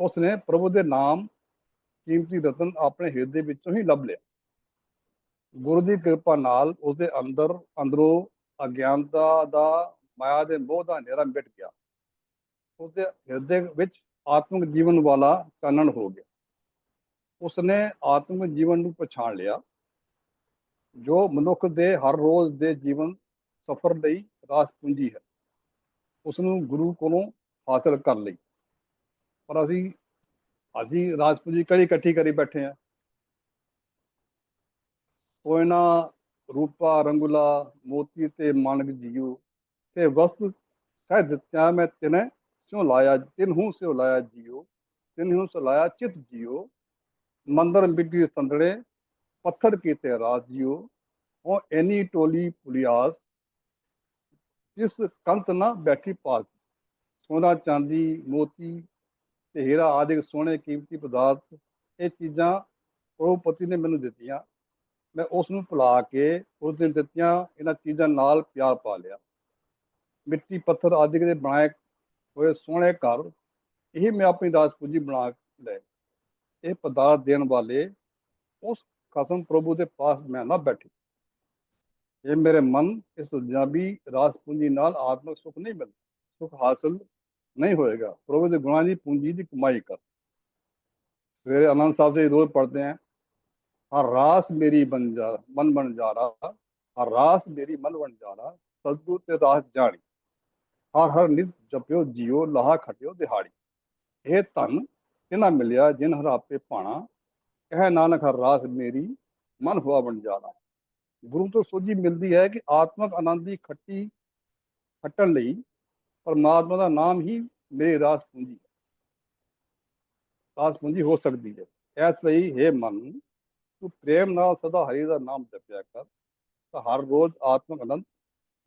ਉਸ ਨੇ ਪ੍ਰਭੂ ਦੇ ਨਾਮ, ਕੀਮਤੀ ਰਤਨ ਆਪਣੇ ਹਿਰਦੇ ਵਿੱਚੋਂ ਹੀ ਲੱਭ ਲਿਆ। ਗੁਰੂ ਦੀ ਕਿਰਪਾ ਨਾਲ ਉਸਦੇ ਅੰਦਰ, ਅੰਦਰੋਂ ਅਗਿਆਨਤਾ ਦਾ ਮਾਇਆ ਦੇ ਮੋਹ ਦਾ ਹਨੇਰਾ ਮਿਟ ਗਿਆ। ਉਸਦੇ ਹਿਰਦੇ ਵਿੱਚ ਆਤਮਿਕ ਜੀਵਨ ਵਾਲਾ ਚਾਨਣ ਹੋ ਗਿਆ। ਉਸਨੇ ਆਤਮਿਕ ਜੀਵਨ ਨੂੰ ਪਛਾਣ ਲਿਆ। ਜੋ ਮਨੁੱਖ ਦੇ ਹਰ ਰੋਜ਼ ਦੇ ਜੀਵਨ ਸਫਰ ਲਈ ਰਾਜ ਪੂੰਜੀ ਹੈ ਉਸ ਨੂੰ ਗੁਰੂ ਕੋਲੋਂ ਹਾਸਲ ਕਰ ਲਈ। ਪਰ ਅਸੀਂ ਅਸੀਂ ਰਾਜ ਪੂੰਜੀ ਕੜੀ ਇਕੱਠੀ ਕਰੀ ਬੈਠੇ ਆ ਕੋਇਨਾ ਰੂਪਾ, ਰੰਗੁਲਾ, ਮੋਤੀ ਤੇ ਮਾਨਕ ਜੀਉ ਤੇ ਵਸਤ ਕਹਿ ਦਿੱਤਿਆ ਮੈਂ ਤਿਨੇ ਸਿਉ ਲਾਇਆ ਤਿਨਹੂ ਸਿਉ ਲਾਇਆ ਜੀਉ ਤਿਨਹੂ ਸਿਉ ਲਾਇਆ ਚਿਤ ਜੀਉ ਮੰਦਰ ਮਿੱਟੀ ਸੰਦੜੇ ਪੱਥਰ ਕੀਤੇ ਰਾਜ ਜੀਉ ਉਹ ਐਨੀ ਟੋਲੀ ਪੁਲਿਆਸ, ਜਿਸ ਕੰਤ ਨਾ ਬੈਠੀ ਪਾਸ ਸੋਨਾ ਚਾਂਦੀ, ਮੋਤੀ ਤੇ ਹੀਰਾ ਆਦਿ ਸੋਹਣੇ ਕੀਮਤੀ ਪਦਾਰਥ, ਇਹ ਚੀਜ਼ਾਂ ਪ੍ਰਭੂਪਤੀ ਨੇ ਮੈਨੂੰ ਦਿੱਤੀਆਂ। ਮੈਂ ਉਸ ਨੂੰ ਭੁਲਾ ਕੇ ਉਸ ਦਿਨ ਦਿੱਤੀਆਂ, ਇਹਨਾਂ ਚੀਜ਼ਾਂ ਨਾਲ ਪਿਆਰ ਪਾ ਲਿਆ। ਮਿੱਟੀ ਪੱਥਰ ਆਦਿ ਦੇ ਬਣਾਏ ਹੋਏ ਸੋਹਣੇ ਘਰ, ਇਹ ਮੈਂ ਆਪਣੀ ਦਾਸ ਪੂਜੀ ਬਣਾ ਲਏ ਇਹ ਪਦਾਰਥ ਦੇਣ ਵਾਲੇ ਉਸ ਕਸਮ ਪ੍ਰਭੂ ਦੇ ਪਾਸ ਮੈਂ ਨਾ ਬੈਠੀ। ਇਹ ਮੇਰੇ ਮਨ, ਇਸ ਦੁਨਿਆਵੀ ਰਾਸ ਪੂੰਜੀ ਨਾਲ ਆਤਮਿਕ ਸੁਖ ਨਹੀਂ ਮਿਲਦਾ, ਸੁਖ ਹਾਸਲ ਨਹੀਂ ਹੋਏਗਾ। ਪ੍ਰਭੂ ਦੇ ਗੁਣਾਂ ਦੀ ਪੂੰਜੀ ਦੀ ਕਮਾਈ ਕਰ। ਸਵੇਰੇ ਆਨੰਦ ਸਾਹਿਬ ਦੇ ਰੋਜ਼ ਪੜ੍ਹਦੇ ਆ, ਹਰ ਰਾਸ ਮੇਰੀ ਬਣ ਜਾ ਮਨ ਬਣ ਜਾ ਰਹਾ ਹਰ ਰਾਸ ਮੇਰੀ ਮਨ ਬਣ ਜਾ ਰਹਾ ਸਤਿਗੁਰ ਤੇ ਰਾਸ ਜਾਣੀ। ਹਰ ਹਰ ਨਿਤ ਜਪਿਓ, ਜੀਓ, ਲਾਹਾ ਖਟਿਓ ਦਿਹਾੜੀ। ਇਹ ਧਨ ਇਹਨਾਂ ਮਿਲਿਆ, ਜਿਨ ਹਰਾਪੇ ਪਾਣਾ ਕਹਿ ਨਾਨਕ ਹਰ ਰਾਸ ਮੇਰੀ, ਮਨ ਹੁਆ ਬਣ ਜਾਣਾ। ਗੁਰੂ ਤੋਂ ਸੋਝੀ ਮਿਲਦੀ ਹੈ ਕਿ ਆਤਮਕ ਆਨੰਦ ਦੀ ਖੱਟੀ ਖੱਟਣ ਲਈ ਪਰਮਾਤਮਾ ਦਾ ਨਾਮ ਹੀ ਮੇਰੀ ਰਾਸ ਪੂੰਜੀ ਹੈ। ਰਾਸ ਪੂੰਜੀ ਹੋ ਸਕਦੀ ਹੈ। ਇਸ ਲਈ ਹੈ ਮਨ, ਤੂੰ ਪ੍ਰੇਮ ਨਾਲ ਸਦਾ ਹਰੀ ਦਾ ਨਾਮ ਜਪਿਆ ਕਰ, ਤਾਂ ਹਰ ਰੋਜ਼ ਆਤਮਕ ਆਨੰਦ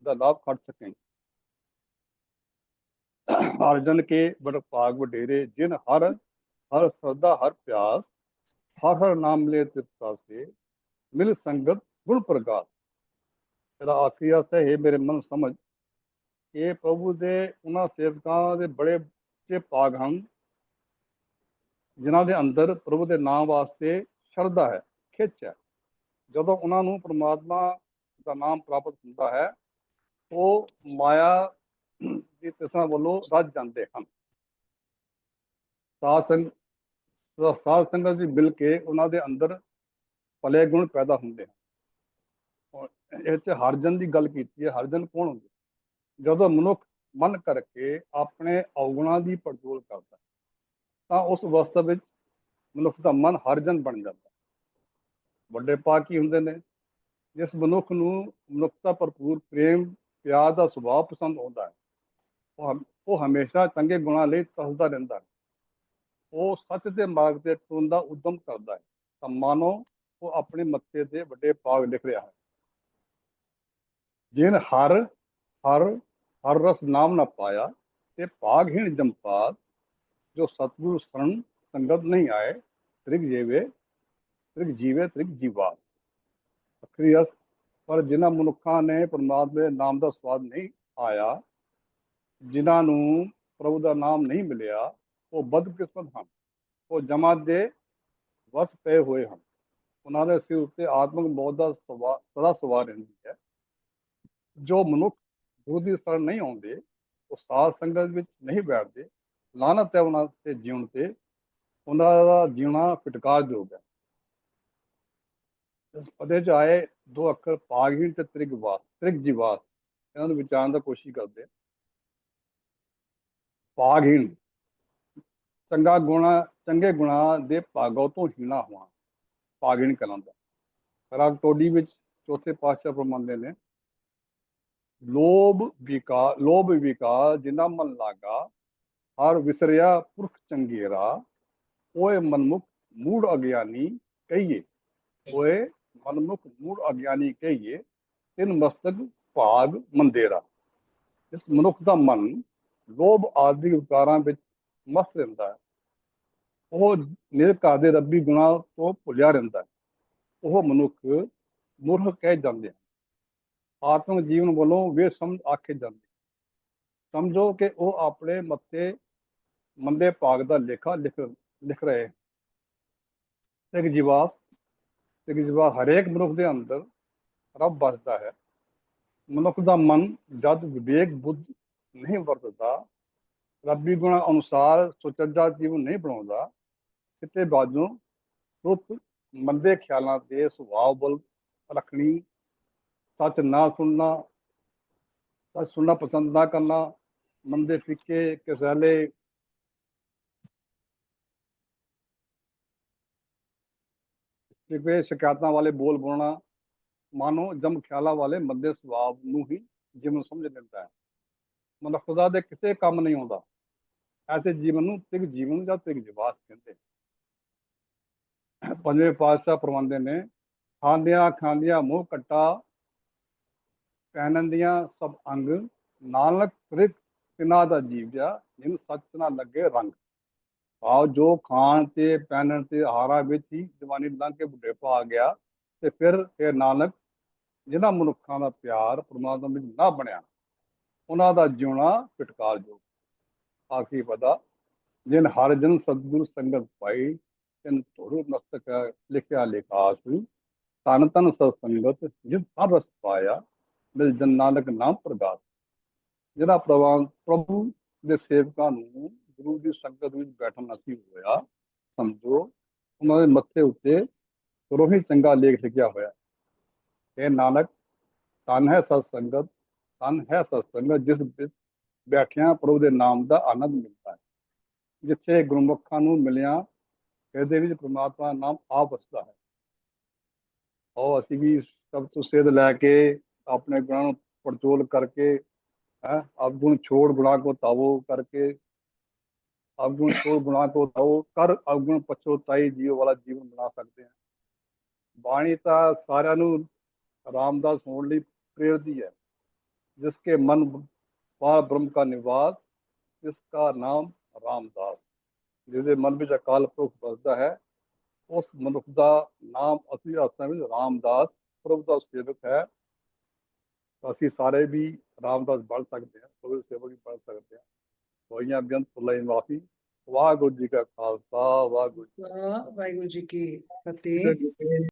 ਦਾ ਲਾਭ ਖੱਟ ਸਕੇ। ਅਰਜਨ ਕੇ ਬੜ ਭਾਗ ਵਡੇਰੇ, ਜਿਨ ਹਰ ਹਰ ਸਰਦਾ ਹਰ ਪਿਆਸ ਹਰ ਹਰ ਨਾਮ ਲੈ ਤਿਰਤਾ ਸੇ ਮਿਲ ਸੰਗਤ ਗੁਣ ਪ੍ਰਕਾਸ਼ ਇਹਦਾ ਆਖਰੀ ਅਰਥ ਹੈ ਮੇਰੇ ਮਨ ਸਮਝ, ਇਹ ਪ੍ਰਭੂ ਦੇ ਉਹਨਾਂ ਸੇਵਕਾਂ ਦੇ ਬੜੇ ਉੱਚੇ ਭਾਗ ਹਨ, ਜਿਨ੍ਹਾਂ ਦੇ ਅੰਦਰ ਪ੍ਰਭੂ ਦੇ ਨਾਮ ਵਾਸਤੇ ਸ਼ਰਧਾ ਹੈ, ਖਿੱਚ ਹੈ। ਜਦੋਂ ਉਹਨਾਂ ਨੂੰ ਪ੍ਰਮਾਤਮਾ ਦਾ ਨਾਮ ਪ੍ਰਾਪਤ ਹੁੰਦਾ ਹੈ, ਉਹ ਮਾਇਆ ਦੀ ਤਿਸਾਂ ਵੱਲੋਂ ਰੱਜ ਜਾਂਦੇ ਹਨ। ਸਾਧ ਸੰਗ ਸਾਧ ਸੰਗਤ ਦੀ ਮਿਲ ਕੇ ਉਹਨਾਂ ਦੇ ਅੰਦਰ ਭਲੇ ਗੁਣ ਪੈਦਾ ਹੁੰਦੇ ਹਨ। ਇਹ ਚ ਹਰਜਨ ਦੀ ਗੱਲ ਕੀਤੀ ਹੈ, ਹਰਜਨ ਕੌਣ ਹੁੰਦੇ? ਜਦੋਂ ਮਨੁੱਖ ਮਨ ਕਰਕੇ ਆਪਣੇ ਔਗੁਣਾਂ ਦੀ ਪੜਤਾਲ ਕਰਦਾ ਤਾਂ ਉਸ ਅਵਸਥਾ ਵਿੱਚ ਮਨੁੱਖ ਦਾ ਮਨ ਹਰਜਨ ਬਣ ਜਾਂਦਾ ਵੱਡੇ ਪਾਕ ਕੀ ਹੁੰਦੇ ਨੇ, ਜਿਸ ਮਨੁੱਖ ਨੂੰ ਮਨੁੱਖਤਾ ਭਰਪੂਰ ਪ੍ਰੇਮ, ਪਿਆਰ ਦਾ ਸੁਭਾਅ ਪਸੰਦ ਆਉਂਦਾ ਹੈ, ਉਹ ਉਹ ਹਮੇਸ਼ਾ ਚੰਗੇ ਗੁਣਾਂ ਲਈ ਤਸਦਾ ਰਹਿੰਦਾ ਹੈ। ਉਹ ਸੱਚ ਦੇ ਮਾਰਗ ਤੇ ਟੁਰਨ ਦਾ ਉਦਮ ਕਰਦਾ ਹੈ। ਤਾਂ ਮਾਨੋ, ਉਹ ਆਪਣੇ ਮੱਥੇ ਤੇ ਵੱਡੇ ਭਾਗ ਲਿਖ ਰਿਹਾ ਹੈ। ਜਿਨ ਹਰ ਹਰ ਹਰ ਰਸ ਨਾਮ ਨਾ ਪਾਇਆ, ਤੇ ਭਾਗਹੀਣ ਜੰਪਾਤ, ਜੋ ਸਤਿਗੁਰੂ ਸ਼ਰਨ ਸੰਗਤ ਨਹੀਂ ਆਏ, ਤ੍ਰਿਗ ਜੀਵੇ ਤ੍ਰਿਗ ਜੀਵੇ, ਤ੍ਰਿਗ ਜੀਵਾਤ। ਅਖਰੀ ਅਰਥ, ਪਰ ਜਿਨ੍ਹਾਂ ਮਨੁੱਖਾਂ ਨੇ ਪਰਮਾਤਮਾ ਦੇ ਨਾਮ ਦਾ ਸਵਾਦ ਨਹੀਂ ਆਇਆ, ਜਿਨ੍ਹਾਂ ਨੂੰ ਪ੍ਰਭੂ ਦਾ ਨਾਮ ਨਹੀਂ ਮਿਲਿਆ ਉਹ ਬਦਕਿਸਮਤ ਹਨ। ਉਹ ਜਮਾਤ ਦੇ ਵਸ ਪਏ ਹੋਏ ਹਨ। ਉਹਨਾਂ ਦੇ ਸਿਰ ਉੱਤੇ ਆਤਮਿਕ ਮੌਤ ਦਾ ਸਵਾ, ਸਦਾ ਸਵਾਰ ਰਹਿੰਦੀ ਹੈ। ਜੋ ਮਨੁੱਖ ਗੁਰੂ ਦੀ ਸ਼ਰਨ ਨਹੀਂ ਆਉਂਦੇ, ਉਹ ਸਾਧ ਸੰਗਤ ਵਿੱਚ ਨਹੀਂ ਬੈਠਦੇ ਲਾਨਤ ਹੈ ਉਹਨਾਂ ਤੇ ਜਿਉਣ ਤੇ, ਉਹਨਾਂ ਦਾ ਜਿਉਣਾ ਫਟਕਾਰਯੋਗ ਹੈ। ਇਸ ਪਦੇ ਚ ਆਏ ਦੋ ਅੱਖਰ ਪਾਗਹੀਣ ਤੇ ਤ੍ਰਿਗਵਾਸ ਤ੍ਰਿਗ ਤ੍ਰਿਗਜੀਵਾਸ ਇਹਨਾਂ ਨੂੰ ਵਿਚਾਰਨ ਦਾ ਕੋਸ਼ਿਸ਼ ਕਰਦੇ। ਪਾਗਹੀਣ ਚੰਗਾ ਗੁਣਾ, ਚੰਗੇ ਗੁਣਾ ਦੇ ਭਾਗੋ ਤੋਂ ਹੀਣਾ ਹੋਣਾ ਪਾਗਹੀਣ ਕਹਿੰਦਾ ਰਾਗ ਟੋਡੀ ਵਿੱਚ ਚੌਥੇ ਪਾਤਸ਼ਾਹ ਫਰਮਾਉਂਦੇ ਨੇ, ਲੋਭ ਵਿਕਾ ਲੋਭ ਵਿਕਾ, ਜਿੰਨਾ ਮਨ ਲਾਗਾ, ਹਰ ਵਿਸਰਿਆ ਪੁਰਖ ਚੰਗੇਰਾ, ਓਏ ਮਨਮੁਖ ਮੂੜ ਅਗਿਆਨੀ ਕਹੀਏ, ਓਏ ਮਨਮੁਖ ਮੂੜ ਅਗਿਆਨੀ ਕਹੀਏ, ਤਿੰਨ ਮਸਤਕ ਭਾਗ ਮੰਦੇਰਾ। ਇਸ ਮਨੁੱਖ ਦਾ ਮਨ ਲੋਭ ਆਦਿ ਵਿਕਾਰਾਂ ਵਿੱਚ ਮਸਤ ਰਹਿੰਦਾ ਹੈ। ਉਹ ਨਿਰਕਾਰ ਦੇ ਰੱਬੀ ਗੁਣਾਂ ਤੋਂ ਭੁੱਲਿਆ ਰਹਿੰਦਾ ਹੈ। ਉਹ ਮਨੁੱਖ ਮੂਰਖ ਕਹਿ ਜਾਂਦੇ ਹਨ। ਆਤਮਿਕ ਜੀਵਨ ਵੱਲੋਂ ਵੇ ਸਮਝ ਆਖੇ ਜਾਂਦੇ ਸਮਝੋ ਕਿ ਉਹ ਆਪਣੇ ਮੱਥੇ ਮੰਦੇ ਭਾਗ ਦਾ ਲੇਖਾ ਲਿਖ ਲਿਖ ਰਹੇ ਇੱਕ ਜੀਵਾਸ ਤੇ ਜਿਵਾ ਹਰੇਕ ਮਨੁੱਖ ਦੇ ਅੰਦਰ ਰੱਬ ਵਸਦਾ ਹੈ। ਮਨੁੱਖ ਦਾ ਮਨ ਜਦ ਵਿਵੇਕ ਬੁੱਧ ਨਹੀਂ ਵਰਤਦਾ, ਰੱਬੀ ਗੁਣਾਂ ਅਨੁਸਾਰ ਸੁਚੱਜਾ ਜੀਵਨ ਨਹੀਂ ਬਣਾਉਂਦਾ ਕਿਤੇ ਬਾਝੋਂ ਸੁੱਤ ਮੰਦੇ ਖਿਆਲਾਂ ਦੇ ਸੁਭਾਅ ਬਲ ਰੱਖਣੀ, ਸੱਚ ਨਾ ਸੁਣਨਾ, ਸੱਚ ਸੁਣਨਾ ਪਸੰਦ ਨਾ ਕਰਨਾ, ਮੰਦੇ ਫਿੱਕੇ, ਕਿਸਾਲੇ ਫਿੱਕੇ ਸ਼ਿਕਾਇਤਾਂ ਵਾਲੇ ਬੋਲ ਬੋਲਣਾ, ਮਾਨੋ ਜਮ ਖਿਆਲਾਂ ਵਾਲੇ ਮੰਦੇ ਸੁਭਾਅ ਨੂੰ ਹੀ ਜੀਵਨ ਸਮਝ ਲੈਂਦਾ ਹੈ। ਮਤਲਬ ਖੁਦਾ ਦੇ ਕਿਸੇ ਕੰਮ ਨਹੀਂ ਆਉਂਦਾ। ਐਸੇ ਜੀਵਨ ਨੂੰ ਤਿਗ ਜੀਵਨ ਜਾਂ ਤਿਗ ਜਵਾਸ ਕਹਿੰਦੇ। ਪੰਜਵੇਂ ਪਾਤਸ਼ਾਹ ਫਰਮਾਉਂਦੇ ਨੇ, ਖਾਂਦਿਆਂ ਖਾਂਦਿਆਂ ਮੂੰਹ ਕੱਟਾ ਪਹਿਨੰਦੀਆਂ ਸਭ ਅੰਗ, ਨਾਨਕ ਤ੍ਰਿਕ ਤਿਨਾ ਦਾ ਜੀਵ ਜਾ ਜਿਹਨੂੰ ਸੱਚ ਨਾ ਲੱਗੇ ਰੰਗ। ਆਓ ਜੋ ਖਾਣ ਤੇ ਪਹਿਨਣ ਤੇ ਆਹਾਰਾਂ ਵਿੱਚ ਹੀ ਜਵਾਨੀ ਲੰਘ ਕੇ ਬੁਢੇਪਾ ਆ ਗਿਆ, ਤੇ ਫਿਰ ਇਹ ਨਾਨਕ ਜਿਹਨਾਂ ਮਨੁੱਖਾਂ ਦਾ ਪਿਆਰ ਪ੍ਰਮਾਤਮਾ ਵਿੱਚ ਨਾ ਬਣਿਆ ਉਹਨਾਂ ਦਾ ਜਿਉਣਾ ਪਿਟਕਾਰ ਜੋ ਆਖੀ ਪਤਾ, ਜਿਨ ਹਰ ਜਨ ਸਤਿਗੁਰ ਸੰਗਤ ਪਾਈ ਤਿਨ ਧੁਰ ਮਸਤਕ ਲਿਖਿਆ ਲਿਖਾਸ ਤਨ ਤਨ ਸਤ ਸੰਗਤ ਜਿਨ ਹਰ ਰਸ ਪਾਇਆ ਮਿਲ ਜਨ ਨਾਨਕ ਨਾਮ ਪ੍ਰਗਾਸ ਜਿਹੜਾ ਪ੍ਰਵਾਨ ਪ੍ਰਭੂ ਦੇ ਸੇਵਕਾਂ ਨੂੰ ਗੁਰੂ ਦੀ ਸੰਗਤ ਵਿੱਚ ਬੈਠਣ ਨਸੀਬ ਹੋਇਆ ਸਮਝੋ ਉਹਨਾਂ ਦੇ ਮੱਥੇ ਉੱਤੇ ਰੋਹੀ ਚੰਗਾ ਲੇਖ ਲਿਖਿਆ ਹੋਇਆ ਇਹ ਨਾਨਕ ਤਨ ਹੈ ਸਤ ਸੰਗਤ ਤਨ ਹੈ ਸਤ ਸੰਗਤ ਜਿਸ ਵਿੱਚ ਬੈਠਿਆਂ ਪ੍ਰਭੂ ਦੇ ਨਾਮ ਦਾ ਆਨੰਦ ਮਿਲਦਾ ਹੈ ਜਿੱਥੇ ਗੁਰਮੁਖਾਂ ਨੂੰ ਮਿਲਿਆ ਇਹਦੇ ਵਿੱਚ ਪ੍ਰਮਾਤਮਾ ਦਾ ਨਾਮ ਆਪ ਵਸਦਾ ਹੈ। ਉਹ ਅਸੀਂ ਵੀ ਸਭ ਤੋਂ ਸੇਧ ਲੈ ਕੇ ਆਪਣੇ ਗੁਣਾਂ ਨੂੰ ਪਰਚੋਲ ਕਰਕੇ, ਹੈ ਅਵਗੁਣ ਛੋੜ ਗੁਣਾ ਕੋ ਤਾਵੋ ਕਰਕੇ ਅਵਗੁਣ ਛੋੜ ਗੁਣਾ ਕੋ ਤਾਵੋ ਕਰ ਅਵਗੁਣ ਪਛੋਤਾਈ ਜੀਵ ਵਾਲਾ ਜੀਵਨ ਬਣਾ ਸਕਦੇ ਹਾਂ। ਬਾਣੀ ਤਾਂ ਸਾਰਿਆਂ ਨੂੰ ਰਾਮਦਾਸ ਹੋਣ ਲਈ ਪ੍ਰੇਰਦੀ ਹੈ। ਜਿਸ ਕੇ ਮਨ ਪਾਰ ਬ੍ਰਹਮ ਕਾ ਨਿਵਾਸ, ਇਸ ਦਾ ਨਾਮ ਰਾਮਦਾਸ। ਜਿਹਦੇ ਮਨ ਵਿੱਚ ਅਕਾਲ ਪੁਰਖ ਵਸਦਾ ਹੈ, ਉਸ ਮਨੁੱਖ ਦਾ ਨਾਮ ਅਸਲੀ ਅਰਥਾਂ ਵਿੱਚ ਰਾਮਦਾਸ, ਪ੍ਰਭੂ ਦਾ ਸੇਵਕ ਹੈ। ਅਸੀਂ ਸਾਰੇ ਵੀ ਰਾਮਦਾਸ ਬਣ ਸਕਦੇ ਹਾਂ, ਪ੍ਰਭੂ ਸੇਵਕ ਵੀ ਬਣ ਸਕਦੇ ਹਾਂ। ਹੋਈਆਂ ਬੇਅੰਤ ਫੁੱਲਾਂ ਮਾਫੀ, ਵਾਹਿਗੁਰੂ ਜੀ ਕਾ ਖਾਲਸਾ, ਵਾਹਿਗੁਰੂ ਜੀ ਵਾਹਿਗੁਰੂ ਜੀ ਕੀ ਫਤਿਹ।